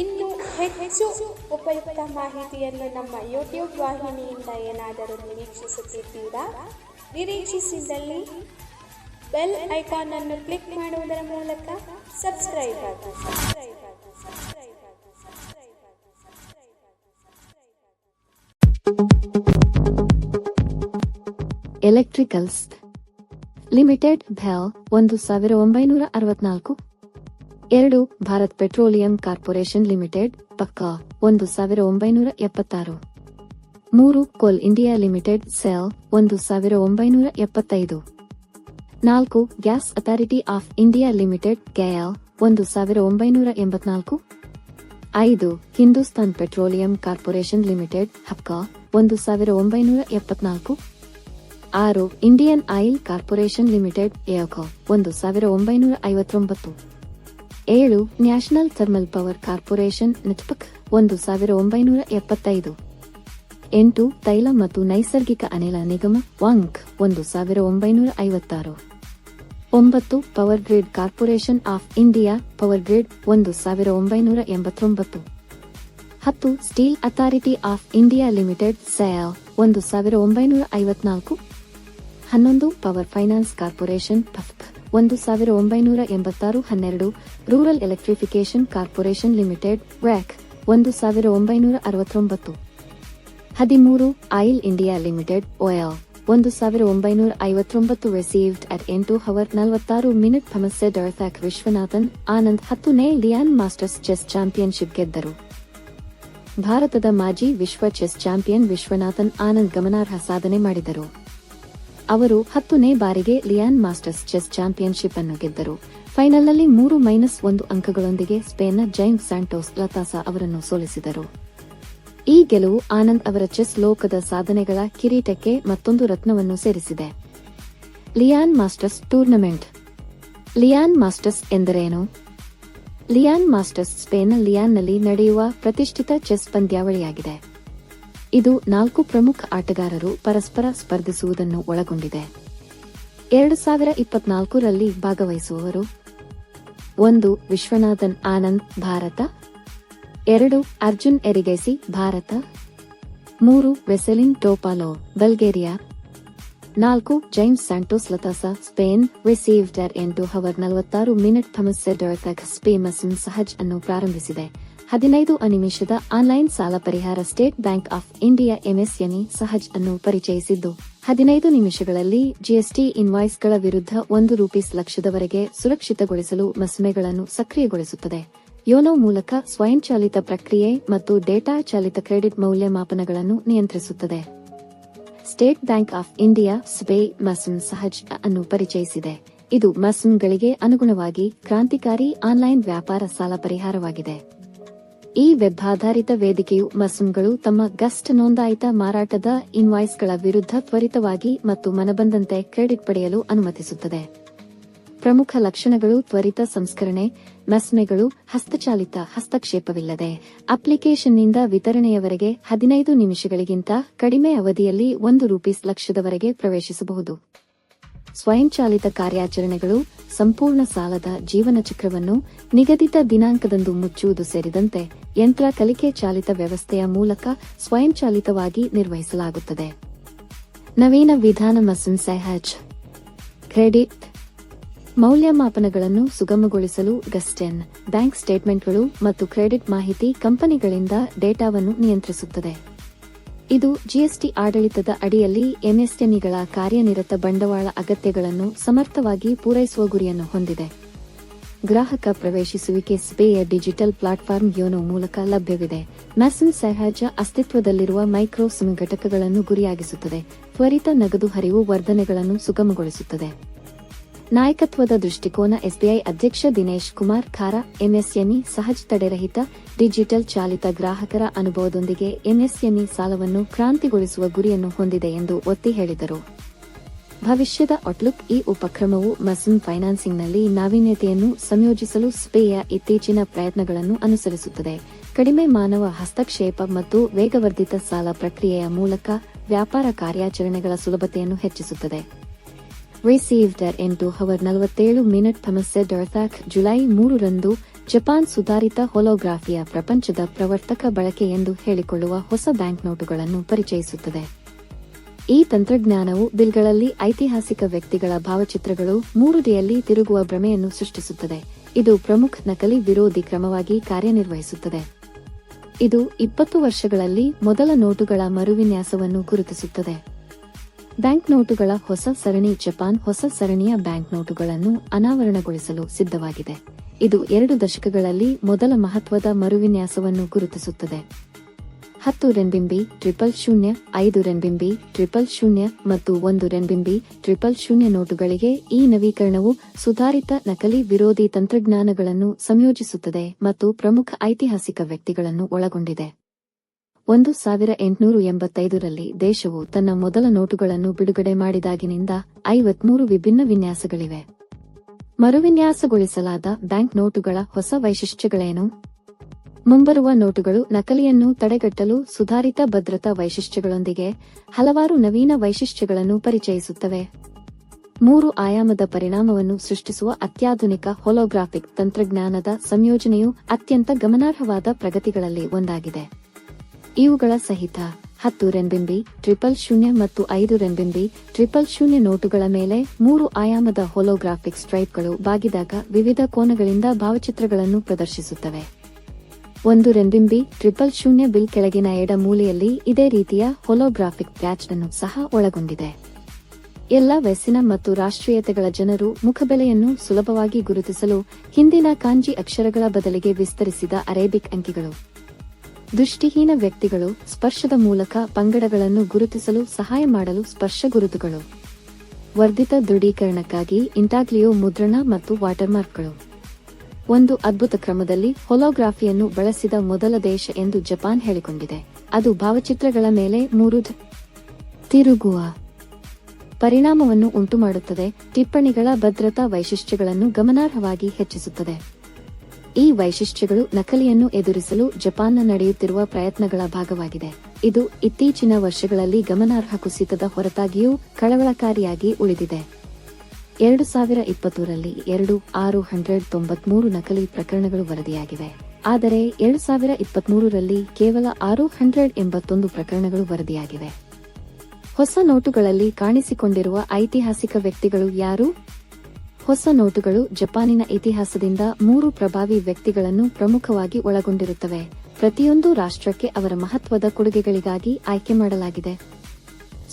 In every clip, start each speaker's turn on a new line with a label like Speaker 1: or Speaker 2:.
Speaker 1: ಇನ್ನು ಹೆಚ್ಚು ಉಪಯುಕ್ತ ಮಾಹಿತಿಯನ್ನು ನಮ್ಮ ಯೂಟ್ಯೂಬ್ ವಾಹಿನಿಯಿಂದ ಏನಾದರೂ ನಿರೀಕ್ಷಿಸುತ್ತಿದ್ದೀರಾ? ನಿರೀಕ್ಷಿಸಿದಲ್ಲಿ ಬೆಲ್ ಐಕಾನ್ ಅನ್ನು ಕ್ಲಿಕ್ ಮಾಡುವುದರ ಮೂಲಕ ಸಬ್ಸ್ಕ್ರೈಬ್ ಆಗಿ
Speaker 2: ಎಲೆಕ್ಟ್ರಿಕಲ್ಸ್ ಲಿಮಿಟೆಡ್ ಭೆಲ್ ಒಂದು ಸಾವಿರ ಒಂಬೈನೂರ ಅರವತ್ನಾಲ್ಕು. ಎರಡು, ಭಾರತ್ ಪೆಟ್ರೋಲಿಯಂ ಕಾರ್ಪೊರೇಷನ್ ಲಿಮಿಟೆಡ್, ಪಕ್ಕಾ, ಒಂದು ಸಾವಿರ ಒಂಬೈನೂರ ಎಪ್ಪತ್ತಾರು. ಮೂರು, ಕೋಲ್ ಇಂಡಿಯಾ ಲಿಮಿಟೆಡ್, ಸೆಲ್, ಒಂದು ಸಾವಿರ ಒಂಬೈನೂರ ಎಪ್ಪತ್ತೈದು. ನಾಲ್ಕು, gas authority of India limited, KL, ಒಂದು ಸಾವಿರ ಒಂಬೈನೂರ ಎಂಬತ್ನಾಲ್ಕು. ಐದು, ಹಿಂದೂಸ್ತಾನ್ ಪೆಟ್ರೋಲಿಯಂ ಕಾರ್ಪೊರೇಷನ್ ಲಿಮಿಟೆಡ್, ಹಕ್ಕಾ, ಒಂದು ಸಾವಿರ ಒಂಬೈನೂರ ಎಪ್ಪತ್ನಾಲ್ಕು. ಆರು, ಇಂಡಿಯನ್ ಆಯಿಲ್ ಕಾರ್ಪೊರೇಷನ್ ಲಿಮಿಟೆಡ್, ಏಕೋ, ಒಂದು ಸಾವಿರ ಒಂಬೈನೂರ ಐವತ್ತೊಂಬತ್ತು. ಏಳು ನ್ಯಾಷನಲ್ ಥರ್ಮಲ್ ಪವರ್ ಕಾರ್ಪೊರೇಷನ್ ನೆಟ್ಪಕ್ ಒಂದು ಸಾವಿರ ಒಂಬೈನೂರ ಎಪ್ಪತ್ತೈದು. ಎಂಟು ತೈಲ ಮತ್ತು ನೈಸರ್ಗಿಕ ಅನಿಲ ನಿಗಮ ವಾಂಕ್ ಒಂದು ಸಾವಿರ ಒಂಬೈನೂರ ಐವತ್ತಾರು. ಒಂಬತ್ತು Power Grid Corporation of India Power Grid ಒಂದು ಸಾವಿರ ಒಂಬೈನೂರ ಎಂಬತ್ತೊಂಬತ್ತು. ಹತ್ತು Steel Authority of India Limited ಸ್ಯಾ ಒಂದು ಸಾವಿರ ಒಂಬೈನೂರ ಐವತ್ನಾಲ್ಕು. ಹನ್ನೊಂದು ಪವರ್ ಫೈನಾನ್ಸ್ ಕಾರ್ಪೊರೇಷನ್ ಪಫ್ಪ್ ಒಂದು ಸಾವಿರ ಒಂಬೈನೂರ ಎಂಬತ್ತಾರು ಹನ್ನೆರಡು ರೂರಲ್ ಎಲೆಕ್ಟ್ರಿಫಿಕೇಷನ್ ಕಾರ್ಪೊರೇಷನ್ ಲಿಮಿಟೆಡ್, ರ್ಯಾಕ್ ಒಂದು ಸಾವಿರ ಒಂಬೈನೂರ ಅರವತ್ತೊಂಬತ್ತು ಹದಿಮೂರು ಆಯಿಲ್ ಇಂಡಿಯಾ ಲಿಮಿಟೆಡ್, ಓಯಲ್ ಒಂದು ಸಾವಿರ ಒಂಬೈನೂರ ಐವತ್ತೊಂಬತ್ತು ರಿಸೀವ್ಡ್ ಅಟ್ ಎಂಟು ಹವರ್ ನಲವತ್ತಾರು ಮಿನಿಟ್ ಫಮಸ್ಸೆ ಡರ್ಫ್ಯಾಕ್ ವಿಶ್ವನಾಥನ್, ಆನಂದ್ ಹತ್ತನೇ ಲಿಯಾನ್ ಮಾಸ್ಟರ್ಸ್ ಚೆಸ್ ಚಾಂಪಿಯನ್ಶಿಪ್ ಗೆದ್ದರು. ಭಾರತದ ಮಾಜಿ ವಿಶ್ವ ಚೆಸ್ ಚಾಂಪಿಯನ್ ವಿಶ್ವನಾಥನ್ ಆನಂದ್ ಗಮನಾರ್ಹ ಸಾಧನೆ ಮಾಡಿದರು. ಅವರು ಹತ್ತನೇ ಬಾರಿಗೆ ಲಿಯಾನ್ ಮಾಸ್ಟರ್ಸ್ ಚೆಸ್ ಚಾಂಪಿಯನ್ಶಿಪ್ ಅನ್ನು ಗೆದ್ದರು. ಫೈನಲ್ನಲ್ಲಿ ಮೂರು ಮೈನಸ್ ಒಂದು ಅಂಕಗಳೊಂದಿಗೆ ಸ್ಪೇನ್ನ ಜೈಮ್ ಸ್ಯಾಂಟೋಸ್ ಲತಾಸಾ ಅವರನ್ನು ಸೋಲಿಸಿದರು. ಈ ಗೆಲುವು ಆನಂದ್ ಅವರ ಚೆಸ್ ಲೋಕದ ಸಾಧನೆಗಳ ಕಿರೀಟಕ್ಕೆ ಮತ್ತೊಂದು ರತ್ನವನ್ನು ಸೇರಿಸಿದೆ. Leon Masters tournament. Leon Masters ಎಂದರೇನು? ಲಿಯಾನ್ ಮಾಸ್ಟರ್ಸ್ ಸ್ಪೇನ್ನ ಲಿಯಾನ್ನಲ್ಲಿ ನಡೆಯುವ ಪ್ರತಿಷ್ಠಿತ ಚೆಸ್ ಪಂದ್ಯಾವಳಿಯಾಗಿದೆ. ಇದು ನಾಲ್ಕು ಪ್ರಮುಖ ಆಟಗಾರರು ಪರಸ್ಪರ ಸ್ಪರ್ಧಿಸುವುದನ್ನು ಒಳಗೊಂಡಿದೆ. ಎರಡು ಸಾವಿರ ಇಪ್ಪತ್ನಾಲ್ಕರಲ್ಲಿ ಭಾಗವಹಿಸುವವರು. ಒಂದು, ವಿಶ್ವನಾಥನ್ ಆನಂದ್, ಭಾರತ. ಎರಡು, ಅರ್ಜುನ್ ಎರಿಗೇಸಿ, ಭಾರತ. ಮೂರು, ವೆಸೆಲಿನ್ ಟೋಪಾಲೋ, ಬಲ್ಗೇರಿಯಾ. ನಾಲ್ಕು, Jaime Santos Latasa, Spain, received at ಎಂಟು ಹವರ್ ನಲವತ್ತಾರು ಮಿನಿಟ್ ಥಮಸ್ ಡೊರ್ತಕ್ ಸ್ಪೇಮಸ್ ಸಹಜ್ ಅನ್ನು ಪ್ರಾರಂಭಿಸಿದೆ. ಹದಿನೈದು ಅನಿಮಿಷದ ಆನ್ಲೈನ್ ಸಾಲ ಪರಿಹಾರ State Bank of India MSME Sahaj ಅನ್ನು ಪರಿಚಯಿಸಿದ್ದು. ಹದಿನೈದು ನಿಮಿಷಗಳಲ್ಲಿ ಜಿಎಸ್ಟಿ ಇನ್ವಾಯ್ಸ್ಗಳ ವಿರುದ್ಧ ಒಂದು ರೂಪೀಸ್ ಲಕ್ಷದವರೆಗೆ ಸುರಕ್ಷಿತಗೊಳಿಸಲು ಮಸಮೆಗಳನ್ನು ಸಕ್ರಿಯಗೊಳಿಸುತ್ತದೆ. ಯೋನೋ ಮೂಲಕ ಸ್ವಯಂಚಾಲಿತ ಪ್ರಕ್ರಿಯೆ ಮತ್ತು ಡೇಟಾ ಚಾಲಿತ ಕ್ರೆಡಿಟ್ ಮೌಲ್ಯಮಾಪನಗಳನ್ನು ನಿಯಂತ್ರಿಸುತ್ತದೆ. ಸ್ಟೇಟ್ ಬ್ಯಾಂಕ್ ಆಫ್ ಇಂಡಿಯಾ ಸ್ಬೇ ಮಸಮ್ ಸಹಜ್ ಅನ್ನು ಪರಿಚಯಿಸಿದೆ. ಇದು ಮಸಮ್ಗಳಿಗೆ ಅನುಗುಣವಾಗಿ ಕ್ರಾಂತಿಕಾರಿ ಆನ್ಲೈನ್ ವ್ಯಾಪಾರ ಸಾಲ ಪರಿಹಾರವಾಗಿದೆ. ಈ ವೆಬ್ ಆಧಾರಿತ ವೇದಿಕೆಯು ಮಸೂಮ್ಗಳು ತಮ್ಮ ಗಸ್ಟ್ ನೋಂದಾಯಿತ ಮಾರಾಟದ ಇನ್ವಾಯ್ಸ್ಗಳ ವಿರುದ್ಧ ತ್ವರಿತವಾಗಿ ಮತ್ತು ಮನಬಂದಂತೆ ಕ್ರೆಡಿಟ್ ಪಡೆಯಲು ಅನುಮತಿಸುತ್ತದೆ. ಪ್ರಮುಖ ಲಕ್ಷಣಗಳು ತ್ವರಿತ ಸಂಸ್ಕರಣೆ ಮಸ್ಮೆಗಳು ಹಸ್ತಚಾಲಿತ ಹಸ್ತಕ್ಷೇಪವಿಲ್ಲದೆ, ಅಪ್ಲಿಕೇಶನ್ನಿಂದ ವಿತರಣೆಯವರೆಗೆ ಹದಿನೈದು ನಿಮಿಷಗಳಿಗಿಂತ ಕಡಿಮೆ ಅವಧಿಯಲ್ಲಿ ಒಂದು ರೂಪೀಸ್ ಲಕ್ಷದವರೆಗೆ ಪ್ರವೇಶಿಸಬಹುದು. ಸ್ವಯಂಚಾಲಿತ ಕಾರ್ಯಾಚರಣೆಗಳು ಸಂಪೂರ್ಣ ಸಾಲದ ಜೀವನ ಚಕ್ರವನ್ನು ನಿಗದಿತ ದಿನಾಂಕದಂದು ಮುಚ್ಚುವುದು ಸೇರಿದಂತೆ ಯಂತ್ರ ಕಲಿಕೆ ಚಾಲಿತ ವ್ಯವಸ್ಥೆಯ ಮೂಲಕ ಸ್ವಯಂಚಾಲಿತವಾಗಿ ನಿರ್ವಹಿಸಲಾಗುತ್ತದೆ. ನವೀನ ವಿಧಾನ ಮಸನ್ ಸಹಜ್. ಕ್ರೆಡಿಟ್. ಮೌಲ್ಯಮಾಪನಗಳನ್ನು ಸುಗಮಗೊಳಿಸಲು ಗಸ್ಟೆನ್. ಬ್ಯಾಂಕ್ ಸ್ಟೇಟ್ಮೆಂಟ್ಗಳು ಮತ್ತು ಕ್ರೆಡಿಟ್ ಮಾಹಿತಿ ಕಂಪನಿಗಳಿಂದ ಡೇಟಾವನ್ನು ನಿಯಂತ್ರಿಸುತ್ತದೆ. ಇದು ಜಿಎಸ್ಟಿ ಆಡಳಿತದ ಅಡಿಯಲ್ಲಿ ಎಂಎಸ್ಎಂಇಗಳ ಕಾರ್ಯನಿರತ ಬಂಡವಾಳ ಅಗತ್ಯಗಳನ್ನು ಸಮರ್ಥವಾಗಿ ಪೂರೈಸುವ ಗುರಿಯನ್ನು ಹೊಂದಿದೆ. ಗ್ರಾಹಕ ಪ್ರವೇಶಿಸುವಿಕೆ ಸ್ಪೇಯ ಡಿಜಿಟಲ್ ಪ್ಲಾಟ್ಫಾರ್ಮ್ ಯೋನೋ ಮೂಲಕ ಲಭ್ಯವಿದೆ. ಮ್ಯಾಸನ್ ಸಹಜ ಅಸ್ತಿತ್ವದಲ್ಲಿರುವ ಮೈಕ್ರೋ ಸಿಮ್ ಘಟಕಗಳನ್ನು ಗುರಿಯಾಗಿಸುತ್ತದೆ. ತ್ವರಿತ ನಗದು ಹರಿವು ವರ್ಧನೆಗಳನ್ನು ಸುಗಮಗೊಳಿಸುತ್ತದೆ. ನಾಯಕತ್ವದ ದೃಷ್ಟಿಕೋನ ಎಸ್ಬಿಐ ಅಧ್ಯಕ್ಷ ದಿನೇಶ್ ಕುಮಾರ್ ಖಾರ, ಎಂಎಸ್ಎಂಇ ಸಹಜ ತಡೆರಹಿತ ಡಿಜಿಟಲ್ ಚಾಲಿತ ಗ್ರಾಹಕರ ಅನುಭವದೊಂದಿಗೆ ಎಂಎಸ್ಎಂಇ ಸಾಲವನ್ನು ಕ್ರಾಂತಿಗೊಳಿಸುವ ಗುರಿಯನ್ನು ಹೊಂದಿದೆ ಎಂದು ಒತ್ತಿ ಹೇಳಿದರು. ಭವಿಷ್ಯದ ಔಟ್ಲುಕ್ ಈ ಉಪಕ್ರಮವು ಮಸೂನ್ ಫೈನಾನ್ಸಿಂಗ್ನಲ್ಲಿ ನಾವೀನ್ಯತೆಯನ್ನು ಸಂಯೋಜಿಸಲು ಸ್ಪೇಯ ಇತ್ತೀಚಿನ ಪ್ರಯತ್ನಗಳನ್ನು ಅನುಸರಿಸುತ್ತದೆ. ಕಡಿಮೆ ಮಾನವ ಹಸ್ತಕ್ಷೇಪ ಮತ್ತು ವೇಗವರ್ಧಿತ ಸಾಲ ಪ್ರಕ್ರಿಯೆಯ ಮೂಲಕ ವ್ಯಾಪಾರ ಕಾರ್ಯಾಚರಣೆಗಳ ಸುಲಭತೆಯನ್ನು ಹೆಚ್ಚಿಸುತ್ತದೆ. ರಿಸೀವ್ಡ್ ಎಂಟು ಹವರ್ ನಲವತ್ತೇಳು ಮಿನಿಟ್ ಸಮಸ್ಯೆ ಡೊರ್ಥಾಕ್ ಜುಲೈ ಮೂರರಂದು ಜಪಾನ್ ಸುಧಾರಿತ ಹೊಲೋಗ್ರಾಫಿಯ ಪ್ರಪಂಚದ ಪ್ರವರ್ತಕ ಬಳಕೆ ಎಂದು ಹೇಳಿಕೊಳ್ಳುವ ಹೊಸ ಬ್ಯಾಂಕ್ ನೋಟುಗಳನ್ನು ಪರಿಚಯಿಸುತ್ತದೆ. ಈ ತಂತ್ರಜ್ಞಾನವು ಬಿಲ್ಗಳಲ್ಲಿ ಐತಿಹಾಸಿಕ ವ್ಯಕ್ತಿಗಳ ಭಾವಚಿತ್ರಗಳು ಮೂರುದಿಯಲ್ಲಿ ತಿರುಗುವ ಭ್ರಮೆಯನ್ನು ಸೃಷ್ಟಿಸುತ್ತದೆ. ಇದು ಪ್ರಮುಖ ನಕಲಿ ವಿರೋಧಿ ಕ್ರಮವಾಗಿ ಕಾರ್ಯನಿರ್ವಹಿಸುತ್ತದೆ. ಇದು ಇಪ್ಪತ್ತು ವರ್ಷಗಳಲ್ಲಿ ಮೊದಲ ನೋಟುಗಳ ಮರುವಿನ್ಯಾಸವನ್ನು ಗುರುತಿಸುತ್ತದೆ. ಬ್ಯಾಂಕ್ ನೋಟುಗಳ ಹೊಸ ಸರಣಿ ಜಪಾನ್ ಹೊಸ ಸರಣಿಯ ಬ್ಯಾಂಕ್ ನೋಟುಗಳನ್ನು ಅನಾವರಣಗೊಳಿಸಲು ಸಿದ್ಧವಾಗಿದೆ. ಇದು ಎರಡು ದಶಕಗಳಲ್ಲಿ ಮೊದಲ ಮಹತ್ವದ ಮರುವಿನ್ಯಾಸವನ್ನು ಗುರುತಿಸುತ್ತದೆ. ಹತ್ತು ರೆನ್ಬಿಂಬಿ, ಟ್ರಿಪಲ್ ಶೂನ್ಯ, ಐದು ರೆನ್ಬಿಂಬಿ, ಟ್ರಿಪಲ್ ಶೂನ್ಯ ಮತ್ತು ಒಂದು ರೆನ್ಬಿಂಬಿ, ಟ್ರಿಪಲ್ ಶೂನ್ಯ ನೋಟುಗಳಿಗೆ ಈ ನವೀಕರಣವು ಸುಧಾರಿತ ನಕಲಿ ವಿರೋಧಿ ತಂತ್ರಜ್ಞಾನಗಳನ್ನು ಸಂಯೋಜಿಸುತ್ತದೆ ಮತ್ತು ಪ್ರಮುಖ ಐತಿಹಾಸಿಕ ವ್ಯಕ್ತಿಗಳನ್ನು ಒಳಗೊಂಡಿದೆ. ಒಂದು ಸಾವಿರ ಎಂಟುನೂರ ಎಂಬತ್ತೈದರಲ್ಲಿ ದೇಶವು ತನ್ನ ಮೊದಲ ನೋಟುಗಳನ್ನು ಬಿಡುಗಡೆ ಮಾಡಿದಾಗಿನಿಂದ ಐವತ್ಮೂರು ವಿಭಿನ್ನ ವಿನ್ಯಾಸಗಳಿವೆ. ಮರುವಿನ್ಯಾಸಗೊಳಿಸಲಾದ ಬ್ಯಾಂಕ್ ನೋಟುಗಳ ಹೊಸ ವೈಶಿಷ್ಟ್ಯಗಳೇನು? ಮುಂಬರುವ ನೋಟುಗಳು ನಕಲಿಯನ್ನು ತಡೆಗಟ್ಟಲು ಸುಧಾರಿತ ಭದ್ರತಾ ವೈಶಿಷ್ಟ್ಯಗಳೊಂದಿಗೆ ಹಲವಾರು ನವೀನ ವೈಶಿಷ್ಟ್ಯಗಳನ್ನು ಪರಿಚಯಿಸುತ್ತವೆ. ಮೂರು ಆಯಾಮದ ಪರಿಣಾಮವನ್ನು ಸೃಷ್ಟಿಸುವ ಅತ್ಯಾಧುನಿಕ ಹೊಲೋಗ್ರಾಫಿಕ್ ತಂತ್ರಜ್ಞಾನದ ಸಂಯೋಜನೆಯು ಅತ್ಯಂತ ಗಮನಾರ್ಹವಾದ ಪ್ರಗತಿಗಳಲ್ಲಿ ಒಂದಾಗಿದೆ. ಇವುಗಳ ಸಹಿತ ಹತ್ತು ರೆನ್ಬಿಂಬಿ ಟ್ರಿಪಲ್ ಶೂನ್ಯ ಮತ್ತು ಐದು ರೆನ್ಬಿಂಬಿ ಟ್ರಿಪಲ್ ಶೂನ್ಯ ನೋಟುಗಳ ಮೇಲೆ ಮೂರು ಆಯಾಮದ ಹೊಲೋಗ್ರಾಫಿಕ್ ಸ್ಟ್ರೈಪ್ಗಳು ಬಾಗಿದಾಗ ವಿವಿಧ ಕೋನಗಳಿಂದ ಭಾವಚಿತ್ರಗಳನ್ನು ಪ್ರದರ್ಶಿಸುತ್ತವೆ. ಒಂದು ರೆನ್ಬಿಂಬಿ ಟ್ರಿಪಲ್ ಶೂನ್ಯ ಬಿಲ್ ಕೆಳಗಿನ ಎಡ ಮೂಲೆಯಲ್ಲಿ ಇದೇ ರೀತಿಯ ಹೊಲೋಗ್ರಾಫಿಕ್ ಪ್ಯಾಚ್ ಅನ್ನು ಸಹ ಒಳಗೊಂಡಿದೆ. ಎಲ್ಲ ವಯಸ್ಸಿನ ಮತ್ತು ರಾಷ್ಟ್ರೀಯತೆಗಳ ಜನರು ಮುಖಬೆಲೆಯನ್ನು ಸುಲಭವಾಗಿ ಗುರುತಿಸಲು ಹಿಂದಿನ ಕಾಂಜಿ ಅಕ್ಷರಗಳ ಬದಲಿಗೆ ವಿಸ್ತರಿಸಿದ ಅರೇಬಿಕ್ ಅಂಕಿಗಳು. ದೃಷ್ಟಿಹೀನ ವ್ಯಕ್ತಿಗಳು ಸ್ಪರ್ಶದ ಮೂಲಕ ಪಂಗಡಗಳನ್ನು ಗುರುತಿಸಲು ಸಹಾಯ ಮಾಡಲು ಸ್ಪರ್ಶ ಗುರುತುಗಳು. ವರ್ಧಿತ ದೃಢೀಕರಣಕ್ಕಾಗಿ ಇಂಟಾಗ್ಲಿಯೋ ಮುದ್ರಣ ಮತ್ತು ವಾಟರ್ಮಾರ್ಕ್ಗಳು. ಒಂದು ಅದ್ಭುತ ಕ್ರಮದಲ್ಲಿ ಹೊಲೋಗ್ರಾಫಿಯನ್ನು ಬಳಸಿದ ಮೊದಲ ದೇಶ ಎಂದು ಜಪಾನ್ ಹೇಳಿಕೊಂಡಿದೆ. ಅದು ಭಾವಚಿತ್ರಗಳ ಮೇಲೆ ಮೂರು ತಿರುಗುವ ಪರಿಣಾಮವನ್ನು ಉಂಟುಮಾಡುತ್ತದೆ. ಟಿಪ್ಪಣಿಗಳ ಭದ್ರತಾ ವೈಶಿಷ್ಟ್ಯಗಳನ್ನು ಗಮನಾರ್ಹವಾಗಿ ಹೆಚ್ಚಿಸುತ್ತದೆ. ಈ ವೈಶಿಷ್ಟ್ಯಗಳು ನಕಲಿಯನ್ನು ಎದುರಿಸಲು ಜಪಾನ್ನ ನಡೆಯುತ್ತಿರುವ ಪ್ರಯತ್ನಗಳ ಭಾಗವಾಗಿದೆ. ಇದು ಇತ್ತೀಚಿನ ವರ್ಷಗಳಲ್ಲಿ ಗಮನಾರ್ಹ ಕುಸಿತದ ಹೊರತಾಗಿಯೂ ಕಳವಳಕಾರಿಯಾಗಿ ಉಳಿದಿದೆ. ಎರಡು ಸಾವಿರ ಇಪ್ಪತ್ತೂರಲ್ಲಿ ಎರಡು ಆರು ಹಂಡ್ರೆಡ್ ತೊಂಬತ್ಮೂರು ನಕಲಿ ಪ್ರಕರಣಗಳು ವರದಿಯಾಗಿವೆ. ಆದರೆ ಎರಡು ಸಾವಿರ ಇಪ್ಪತ್ಮೂರರಲ್ಲಿ ಕೇವಲ ಆರು ಹಂಡ್ರೆಡ್ ಎಂಬತ್ತೊಂದು ಪ್ರಕರಣಗಳು ವರದಿಯಾಗಿವೆ. ಹೊಸ ನೋಟುಗಳಲ್ಲಿ ಕಾಣಿಸಿಕೊಂಡಿರುವ ಐತಿಹಾಸಿಕ ವ್ಯಕ್ತಿಗಳು ಯಾರು? ಹೊಸ ನೋಟುಗಳು ಜಪಾನಿನ ಇತಿಹಾಸದಿಂದ ಮೂರು ಪ್ರಭಾವಿ ವ್ಯಕ್ತಿಗಳನ್ನು ಪ್ರಮುಖವಾಗಿ ಒಳಗೊಂಡಿರುತ್ತವೆ. ಪ್ರತಿಯೊಂದು ರಾಷ್ಟ್ರಕ್ಕೆ ಅವರ ಮಹತ್ವದ ಕೊಡುಗೆಗಳಿಗಾಗಿ ಆಯ್ಕೆ ಮಾಡಲಾಗಿದೆ.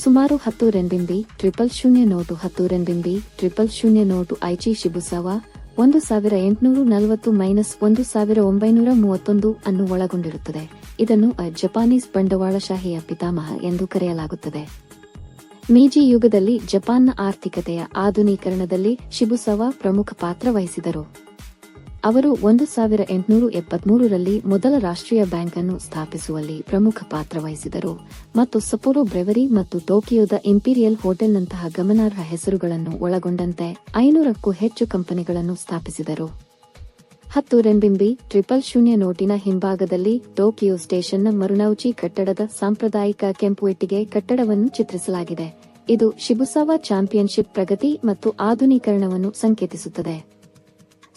Speaker 2: ಸುಮಾರು ಹತ್ತು ರೆಂಬಿಂಬಿ ಟ್ರಿಪಲ್ ಶೂನ್ಯ ನೋಟು ಹತ್ತು ರೆಂಬಿಂಬಿ ಟ್ರಿಪಲ್ ಶೂನ್ಯ ನೋಟು ಐಚಿ ಶಿಬುಸವ ಒಂದು ಸಾವಿರ ಎಂಟುನೂರು ನಲವತ್ತು ಮೈನಸ್ ಒಂದು ಸಾವಿರ ಒಂಬೈನೂರ ಮೂವತ್ತೊಂದು ಅನ್ನು ಒಳಗೊಂಡಿರುತ್ತದೆ. ಇದನ್ನು ಜಪಾನೀಸ್ ಬಂಡವಾಳಶಾಹಿಯ ಪಿತಾಮಹ ಎಂದು ಕರೆಯಲಾಗುತ್ತದೆ. ಮೀಜಿ ಯುಗದಲ್ಲಿ ಜಪಾನ್ನ ಆರ್ಥಿಕತೆಯ ಆಧುನೀಕರಣದಲ್ಲಿ ಶಿಬುಸವ ಪ್ರಮುಖ ಪಾತ್ರ ವಹಿಸಿದರು. ಅವರು ಒಂದು ಸಾವಿರ ಎಂಟುನೂರ ಎಪ್ಪತ್ಮೂರರಲ್ಲಿ ಮೊದಲ ರಾಷ್ಟ್ರೀಯ ಬ್ಯಾಂಕ್ ಅನ್ನು ಸ್ಥಾಪಿಸುವಲ್ಲಿ ಪ್ರಮುಖ ಪಾತ್ರ ವಹಿಸಿದರು ಮತ್ತು ಸಪೋರೋ ಬ್ರೆವರಿ ಮತ್ತು ಟೋಕಿಯೋದ ಇಂಪೀರಿಯಲ್ ಹೋಟೆಲ್ನಂತಹ ಗಮನಾರ್ಹ ಹೆಸರುಗಳನ್ನು ಒಳಗೊಂಡಂತೆ ಐನೂರಕ್ಕೂ ಹೆಚ್ಚು ಕಂಪನಿಗಳನ್ನು ಸ್ಥಾಪಿಸಿದರು. ಹತ್ತು ರೆಂಬಿಂಬಿ ಟ್ರಿಪಲ್ ಶೂನ್ಯ ನೋಟಿನ ಹಿಂಭಾಗದಲ್ಲಿ ಟೋಕಿಯೋ ಸ್ಟೇಷನ್ನ ಮರುನೌಚಿ ಕಟ್ಟಡದ ಸಾಂಪ್ರದಾಯಿಕ ಕೆಂಪು ಇಟ್ಟಿಗೆ ಕಟ್ಟಡವನ್ನು ಚಿತ್ರಿಸಲಾಗಿದೆ. ಇದು ಶಿಬುಸಾವ ಚಾಂಪಿಯನ್ಶಿಪ್ ಪ್ರಗತಿ ಮತ್ತು ಆಧುನೀಕರಣವನ್ನು ಸಂಕೇತಿಸುತ್ತದೆ.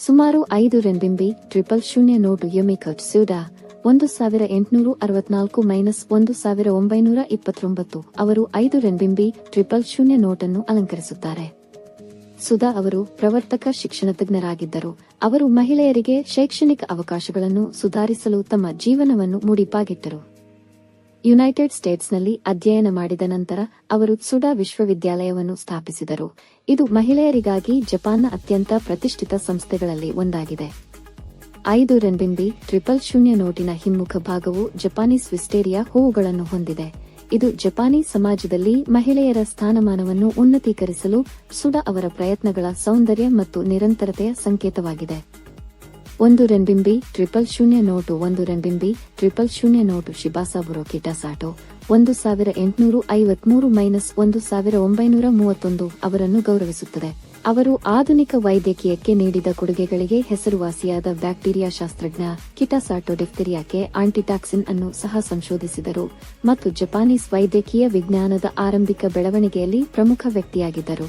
Speaker 2: ಸುಮಾರು ಐದು ರೆಂಬಿಂಬಿ ಟ್ರಿಪಲ್ ಶೂನ್ಯ ನೋಟು ಯೊಮಿಕಟ್ ಸ್ಯೂಡಾ ಒಂದು ಸಾವಿರ ಎಂಟುನೂರ ಅರವತ್ನಾಲ್ಕು ಮೈನಸ್ ಒಂದು ಸಾವಿರ ಒಂಬೈನೂರ ಇಪ್ಪತ್ತೊಂಬತ್ತು. ಅವರು ಐದು ರೆಂಬಿಂಬಿ ಟ್ರಿಪಲ್ ಶೂನ್ಯ ನೋಟನ್ನು ಅಲಂಕರಿಸುತ್ತಾರೆ. ಸುಧಾ ಅವರು ಪ್ರವರ್ತಕ ಶಿಕ್ಷಣ ತಜ್ಞರಾಗಿದ್ದರು. ಅವರು ಮಹಿಳೆಯರಿಗೆ ಶೈಕ್ಷಣಿಕ ಅವಕಾಶಗಳನ್ನು ಸುಧಾರಿಸಲು ತಮ್ಮ ಜೀವನವನ್ನು ಮುಡಿಪಾಗಿಟ್ಟರು. ಯುನೈಟೆಡ್ ಸ್ಟೇಟ್ಸ್ನಲ್ಲಿ ಅಧ್ಯಯನ ಮಾಡಿದ ನಂತರ ಅವರು ಸುಡಾ ವಿಶ್ವವಿದ್ಯಾಲಯವನ್ನು ಸ್ಥಾಪಿಸಿದರು. ಇದು ಮಹಿಳೆಯರಿಗಾಗಿ ಜಪಾನ್ನ ಅತ್ಯಂತ ಪ್ರತಿಷ್ಠಿತ ಸಂಸ್ಥೆಗಳಲ್ಲಿ ಒಂದಾಗಿದೆ. ಐದು ರೆನ್ಬಿಂಬಿ ಟ್ರಿಪಲ್ ಶೂನ್ಯ ನೋಟಿನ ಹಿಮ್ಮುಖ ಭಾಗವು ಜಪಾನೀಸ್ ವಿಸ್ಟೇರಿಯಾ ಹೂವುಗಳನ್ನು ಹೊಂದಿದೆ. ಇದು ಜಪಾನಿ ಸಮಾಜದಲ್ಲಿ ಮಹಿಳೆಯರ ಸ್ಥಾನಮಾನವನ್ನು ಉನ್ನತೀಕರಿಸಲು ಸುಡ ಅವರ ಪ್ರಯತ್ನಗಳ ಸೌಂದರ್ಯ ಮತ್ತು ನಿರಂತರತೆಯ ಸಂಕೇತವಾಗಿದೆ. ಒಂದು ರೆಂಬಿಂಬಿ ಟ್ರಿಪಲ್ ಶೂನ್ಯ ನೋಟು, ಒಂದು ರೆಂಬಿಂಬಿ ಟ್ರಿಪಲ್ ಶೂನ್ಯ ನೋಟು ಶಿಬಾಸಾಬುರೋ ಕಿಟಾಸಾಟೋ ಒಂದು ಸಾವಿರ ಎಂಟುನೂರು ಐವತ್ಮೂರು ಮೈನಸ್ ಒಂದು ಸಾವಿರ ಒಂಬೈನೂರ ಮೂವತ್ತೊಂದು ಅವರನ್ನು ಗೌರವಿಸುತ್ತದೆ. ಅವರು ಆಧುನಿಕ ವೈದ್ಯಕೀಯಕ್ಕೆ ನೀಡಿದ ಕೊಡುಗೆಗಳಿಗೆ ಹೆಸರುವಾಸಿಯಾದ ಬ್ಯಾಕ್ಟೀರಿಯಾ ಶಾಸ್ತ್ರಜ್ಞ ಕಿಟಾಸಾಟೋ ಡಿಫ್ತೆರಿಯಾಕ್ಕೆ ಆಂಟಿಟಾಕ್ಸಿನ್ ಅನ್ನು ಸಹ ಸಂಶೋಧಿಸಿದರು ಮತ್ತು ಜಪಾನೀಸ್ ವೈದ್ಯಕೀಯ ವಿಜ್ಞಾನದ ಆರಂಭಿಕ ಬೆಳವಣಿಗೆಯಲ್ಲಿ ಪ್ರಮುಖ ವ್ಯಕ್ತಿಯಾಗಿದ್ದರು.